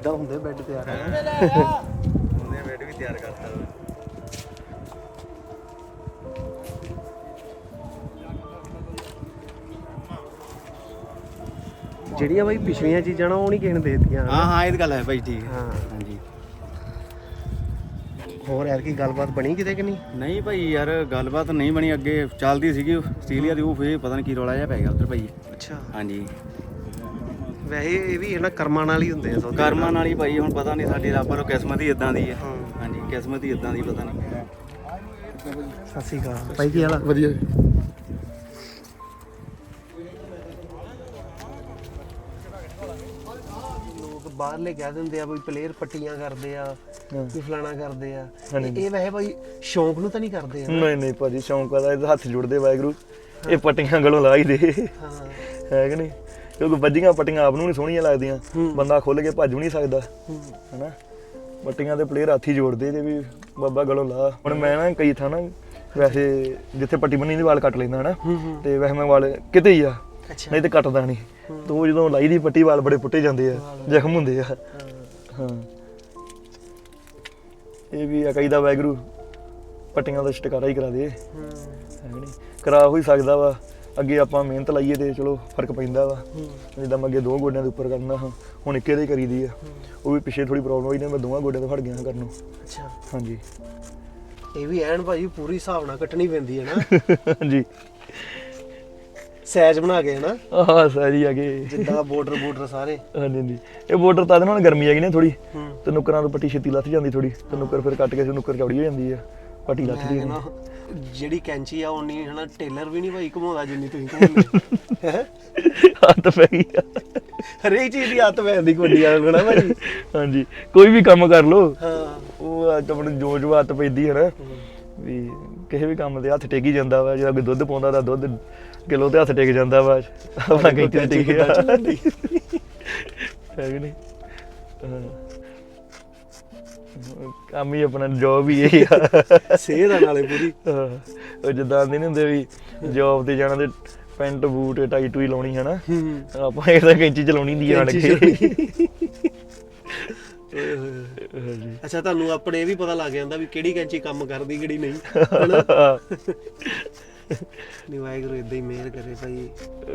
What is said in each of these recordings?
ਇਦਾਂ ਹੁੰਦੇ ਬੈੱਡ ਤਿਆਰ ਉਹਨੇ ਬੈਡ ਵੀ ਤਿਆਰ ਕਰਤਾ। ਜਿਹੜੀਆਂ ਬਾਈ ਪਿਛਲੀਆਂ ਚੀਜ਼ਾਂ ਨਾ ਉਹ ਨਹੀਂ ਕਿਸੇ ਨੇ ਦੇ ਦਿੱਤੀਆਂ। ਹਾਂ ਹਾਂ ਇਹ ਤਾਂ ਗੱਲ ਹੈ ਭਾਈ ਠੀਕ ਹੈ। ਹਾਂ। ਹਾਂਜੀ। ਹੋਰ ਯਾਰ ਕੀ ਗੱਲਬਾਤ ਬਣੀ ਕਿਤੇ ਕਿ ਨਹੀਂ? ਨਹੀਂ ਭਾਈ ਯਾਰ ਗੱਲਬਾਤ ਨਹੀਂ ਬਣੀ। ਅੱਗੇ ਚੱਲਦੀ ਸੀਗੀ ਆਸਟ੍ਰੇਲੀਆ ਦੀ ਉਹ ਫੇਰ ਪਤਾ ਨਹੀਂ ਕੀ ਰੌਲਾ ਜਿਹਾ ਪੈ ਗਿਆ ਉੱਧਰ ਭਾਈ ਅੱਛਾ। ਹਾਂਜੀ। ਵੈਸੇ ਇਹ ਵੀ ਹੈ ਨਾ ਕਰਮਾਂ ਨਾਲ ਹੀ ਹੁੰਦੇ ਆ ਸੌਦੇ ਕਰਮਾਂ ਨਾਲ। ਹੀ ਭਾਈ ਹੁਣ ਪਤਾ ਨਹੀਂ ਸਾਡੀ ਰੱਬ ਵੱਲੋਂ ਕਿਸਮਤ ਹੀ ਇਦਾਂ ਦੀ ਹੈ। ਹਾਂਜੀ ਕਿਸਮਤ ਹੀ ਇਦਾਂ ਦੀ ਪਤਾ ਨਹੀਂ। ਸਤਿ ਸ਼੍ਰੀ ਅਕਾਲ। ਬਾਈ ਕੀ ਹਾਲ ਆ? ਵਧੀਆ ਲੋਕ ਬਾਹਰਲੇ ਕਹਿ ਦਿੰਦੇ ਆ ਬਈ ਪਲੇਅਰ ਪੱਟੀਆਂ ਕਰਦੇ ਆ। ਕੋਈ ਫਲਾਣਾ ਕਰਦੇ ਆ। ਇਹ ਵੈਸੇ ਬਾਈ ਸ਼ੌਂਕ ਨੂੰ ਤਾਂ ਨਹੀਂ ਕਰਦੇ ਆ ਨਹੀਂ ਨਹੀਂ ਭਾਜੀ ਸ਼ੌਂਕ ਇਹਦੇ ਹੱਥ ਜੁੜਦੇ ਵਾਹਿਗੁਰੂ। ਇਹ ਪੱਟੀਆਂ ਗਲੋਂ ਲਾ ਹੀ ਦੇ। ਹਾਂ। ਹੈ ਕਿ ਨਹੀਂ? ਕਿਉਂਕਿ ਵੱਜੀਆਂ ਪੱਟੀਆਂ ਆਪ ਨੂੰ ਨਹੀਂ ਸੋਹਣੀਆਂ ਲੱਗਦੀਆਂ। ਬੰਦਾ ਖੁੱਲ ਕੇ ਭੱਜ ਵੀ ਨਹੀਂ ਸਕਦਾ। ਹਨਾ? ਪੱਟੀਆਂ ਦੇ ਪਲੇਅਰ ਹੱਥ ਜੋੜਦੇ ਤੇ ਵੀ ਬਾਬਾ ਗਲੋਂ ਲਾ। ਹੁਣ ਮੈਂ ਨਾ ਕਈ ਥਾਂ ਨਾ ਵੈਸੇ ਜਿੱਥੇ ਪੱਟੀ ਬੰਨੀ ਦੀ ਵਾਲ ਕੱਟ ਲੈਂਦਾ ਹਨਾ? ਤੇ ਵੈਸੇ ਮੈਂ ਵਾਲ ਕਿਤੇ ਹੀ ਆ ਨਹੀਂ ਤੇ ਕੱਟਦਾ ਨਹੀਂ ਤੇ ਉਹ ਜਦੋਂ ਲਾਈ ਦੀ ਪੱਟੀ ਵਾਲ ਬੜੇ ਪੁੱਟੇ ਜਾਂਦੇ ਆ ਜ਼ਖਮ ਹੁੰਦੇ ਆ। ਹਾਂ। ਇਹ ਵੀ ਆ ਕਈ ਦਾ ਵਾਹਿਗੁਰੂ ਪੱਟੀਆਂ ਦਾ ਛਟਕਾਰਾ ਹੀ ਕਰਾ ਦੇ। ਹੂੰ। ਨਹੀਂ? ਕਰਾ ਹੋ ਹੀ ਸਕਦਾ ਵਾ। ਅੱਗੇ ਆਪਾਂ ਮਿਹਨਤ ਲਾਈਏ ਤੇ ਚਲੋ ਫ਼ਰਕ ਪੈਂਦਾ ਵਾ। ਜਿੱਦਾਂ ਮੈਂ ਅੱਗੇ ਦੋ ਗੋਡਿਆਂ ਦੇ ਉੱਪਰ ਕਰਨਾ ਹਾਂ ਹੁਣ ਇੱਕੇ ਦੇ ਕਰੀਦੀ ਆ। ਉਹ ਵੀ ਪਿੱਛੇ ਥੋੜੀ ਪ੍ਰੋਬਲਮ ਹੋਈ ਨੇ ਮੈਂ ਦੋਵਾਂ ਗੋਡਿਆਂ ਤੋਂ ਹਟ ਗਿਆ ਕਰਨੋਂ। ਅੱਛਾ। ਹਾਂਜੀ। ਇਹ ਵੀ ਐਨ ਭਾਜੀ ਪੂਰੀ ਹਿਸਾਬ ਨਾਲ ਕੱਟਣੀ ਪੈਂਦੀ ਹੈ ਨਾ। ਹਾਂਜੀ। ਸੈਜ ਬਣਾ ਕੇ ਨਾ ਆਹ ਸਾਰੀ ਆ ਗਏ ਜਿੱਦਾਂ ਬਾਰਡਰ ਬਾਰਡਰ ਸਾਰੇ। ਹਾਂਜੀ ਹਾਂਜੀ। ਇਹ ਬਾਰਡਰ ਤਾਂ ਇਹਦੇ ਨਾਲ ਗਰਮੀ ਆ ਗਈ ਨੇ ਥੋੜੀ ਤੇ ਨੁਕਰਾਂ ਤੋਂ ਪੱਟੀ ਛੇਤੀ ਲੱਥ ਜਾਂਦੀ ਥੋੜੀ ਤੇ ਨੁਕਰ ਫਿਰ ਕੱਟ ਕੇ ਨੁਕਰ ਚੌੜੀ ਹੋ ਜਾਂਦੀ ਆ। ਪੱਟੀ ਮੈਂ ਨਹੀਂ ਕਹਿੰਦਾ ਜਿਹੜੀ ਕੈਂਚੀ ਆ ਉਨੀ ਹਨਾ ਟੇਲਰ ਵੀ ਨਹੀਂ ਭਾਈ ਘੁਮਾਉਂਦਾ ਜਿੰਨੀ ਤੁਸੀਂ ਘੁਮਾਉਂਦੇ ਹੈ ਹੱਥ ਪੈ ਗਈ ਆ। ਹਰੇਕ ਚੀਜ਼ ਦੀ ਹੱਥ ਪੈਂਦੀ ਕੋਡੀ ਆ ਨਾ ਭਾਜੀ ਹਾਂਜੀ ਕੋਈ ਵੀ ਕੰਮ ਕਰ ਲੋ ਹਾਂ। ਉਹ ਅੱਜ ਆਪਣੇ ਜੋ ਜੋ ਹੱਥ ਪੈਂਦੀ ਹੈ ਨਾ। ਵੀ ਕਿਸੇ ਵੀ ਕੰਮ ਤੇ ਹੱਥ ਟੇਕੀ ਜਾਂਦਾ ਵਾ ਜਦੋਂ ਕੋਈ ਦੁੱਧ ਪਾਉਂਦਾ ਤਾਂ ਦੁੱਧ ਕਿਲੋ ਤੇ ਹੱਥ ਟੇਕ ਜਾਂਦਾ ਵਾ। ਆਪਣਾ ਕਈ ਤੇ ਟੇਕ ਗਿਆ। ਹੈ ਕਿ ਨਹੀਂ। ਹਾਂ। ਕੰਮ ਹੀ ਆਪਣਾ ਜੋਬ ਹੀ ਇਹ ਆ। ਨਾਲੇ ਪੂਰੀ। ਉਹ ਜਿੱਦਾਂ ਨਹੀਂ ਹੁੰਦੇ ਵੀ ਜੋਬ ਤੇ ਜਾਣਾ ਤੇ ਪੈਂਟ ਬੂਟ ਟਾਈ ਟੂਈ ਲਾਉਣੀ ਹੈ। ਨਾ ਆਪਾਂ ਇਹ ਤਾਂ ਕੈਂਚੀ ਚਲਾਉਣੀ ਦੀ ਆਣ ਕੇ ਅੱਛਾ ਤੁਹਾਨੂੰ ਆਪਣੇ ਇਹ ਵੀ ਪਤਾ ਲੱਗ ਜਾਂਦਾ ਵੀ ਕਿਹੜੀ ਕੈਂਚੀ ਕੰਮ ਕਰਦੀ ਕਿਹੜੀ ਨਹੀਂ। ਹਨਾ? ਨਹੀਂ ਵਾਹਿਗੁਰੂ ਇਦਾਂ ਹੀ ਮਿਹਰ ਕਰੇ ਭਾਈ।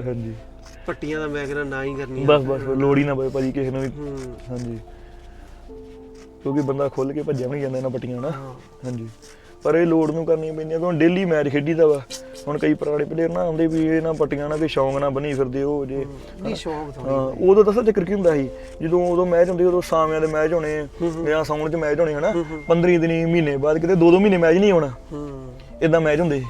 ਹਾਂਜੀ। ਪੱਟੀਆਂ ਦਾ ਮੈਂ ਕਹਿੰਦਾ ਨਾ ਹੀ ਕਰਨੀਆਂ। ਬਸ ਬਸ ਲੋੜ ਹੀ ਨਾ ਪਵੇ ਭਾਜੀ ਕਿਸੇ ਨੂੰ ਵੀ। ਹਾਂਜੀ। ਕਿਉਂਕਿ ਬੰਦਾ ਖੁੱਲ ਕੇ ਭੱਜਿਆ ਵੀ ਨਹੀਂ ਜਾਂਦਾ ਇਹਨਾਂ ਪੱਟੀਆਂ ਨਾ ਹਾਂ। ਹਾਂਜੀ। ਪਰ ਇਹ ਲੋੜ ਨੂੰ ਕਰਨੀ ਪੈਂਦੀ ਆ ਕਿਉਂ ਡੇਲੀ ਮੈਚ ਖੇਡੀਦਾ ਵਾ। ਹੁਣ ਕਈ ਪੁਰਾਣੇ ਪਲੇਅਰ ਨਾ ਆਉਂਦੇ ਵੀ ਇਹ ਨਾ ਪੱਟੀਆਂ ਨਾਲ ਕੋਈ ਸ਼ੌਂਕ ਨਾ ਬਣੀ ਫਿਰਦੇ ਉਹ ਜੇ ਨਹੀਂ ਸ਼ੌਂਕ ਥੋੜੀ ਹਾਂ ਉਦੋਂ ਦੱਸਾਂ ਚੱਕਰ ਕੀ ਹੁੰਦਾ ਸੀ? ਜਦੋਂ ਉਦੋਂ ਮੈਚ ਹੁੰਦੇ ਉਦੋਂ ਸਾਵਿਆਂ ਦੇ ਮੈਚ ਹੋਣੇ ਜਾਂ ਸਾਉਣ ਚ ਮੈਚ ਹੋਣੇ ਹਨਾ? 15 ਦਿਨੀ ਮਹੀਨੇ ਬਾਅਦ ਕਿਤੇ ਦੋ ਦੋ ਮਹੀਨੇ ਮੈਚ ਨਹੀਂ ਹੋਣਾ। ਹੂੰ। ਇਦਾਂ ਮੈਚ ਹੁੰਦੇ ਸੀ।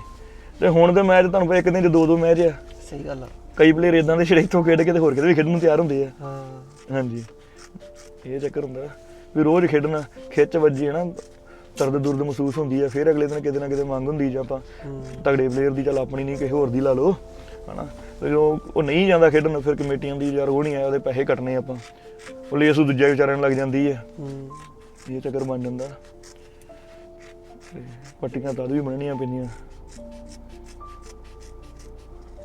ਤੇ ਹੁਣ ਦੇ ਮੈਚ ਤੁਹਾਨੂੰ ਪਤਾ ਇੱਕ ਦਿਨ ਚ ਦੋ ਦੋ ਮੈਚ ਆ। ਸਹੀ ਗੱਲ ਆ। ਕਈ ਪਲੇਅਰ ਇਦਾਂ ਦੇ ਜਿਹੜੇ ਇੱਥੋਂ ਖੇਡ ਕੇ ਤੇ ਹੋਰ ਕਿਤੇ ਵੀ ਖੇਡਣ ਨੂੰ ਤਿਆਰ ਹੁੰਦੇ ਆ। ਹਾਂ। ਹਾਂਜੀ। ਇਹ ਚੱਕਰ ਹੁੰਦਾ। ਵੀ ਰੋਜ਼ ਖੇਡਣਾ ਖਿੱਚ ਵੱਜੀ ਹੈ ਨਾ ਦਰਦ ਦੁਰਦ ਮਹਿਸੂਸ ਹੁੰਦੀ ਹੈ ਫਿਰ ਅਗਲੇ ਦਿਨ ਕਿਤੇ ਨਾ ਕਿਤੇ ਮੰਗ ਹੁੰਦੀ ਜਾਂ ਆਪਾਂ ਤਗੜੇ ਪਲੇਅਰ ਦੀ ਚੱਲ ਆਪਣੀ ਨਹੀਂ ਕਿਸੇ ਹੋਰ ਦੀ ਲਾ ਲਓ ਹਨਾ। ਤੇ ਉਹ ਨਹੀਂ ਜਾਂਦਾ ਖੇਡਣ ਫਿਰ ਕਮੇਟੀਆਂ ਦੀ ਯਾਰ ਉਹ ਨਹੀਂ ਆਇਆ ਉਹਦੇ ਪੈਸੇ ਕੱਟਣੇ ਆਪਾਂ। ਉਹ ਲਈ ਅਸੂ ਦੂਜੇ ਵਿਚਾਰਿਆਂ ਨੂੰ ਲੱਗ ਜਾਂਦੀ ਹੈ। ਇਹ ਚੱਕਰ ਬਣ ਜਾਂਦਾ। ਪੱਟੀਆਂ ਤਾਂ ਵੀ ਬਣਨੀਆਂ ਪੈਂਦੀਆਂ।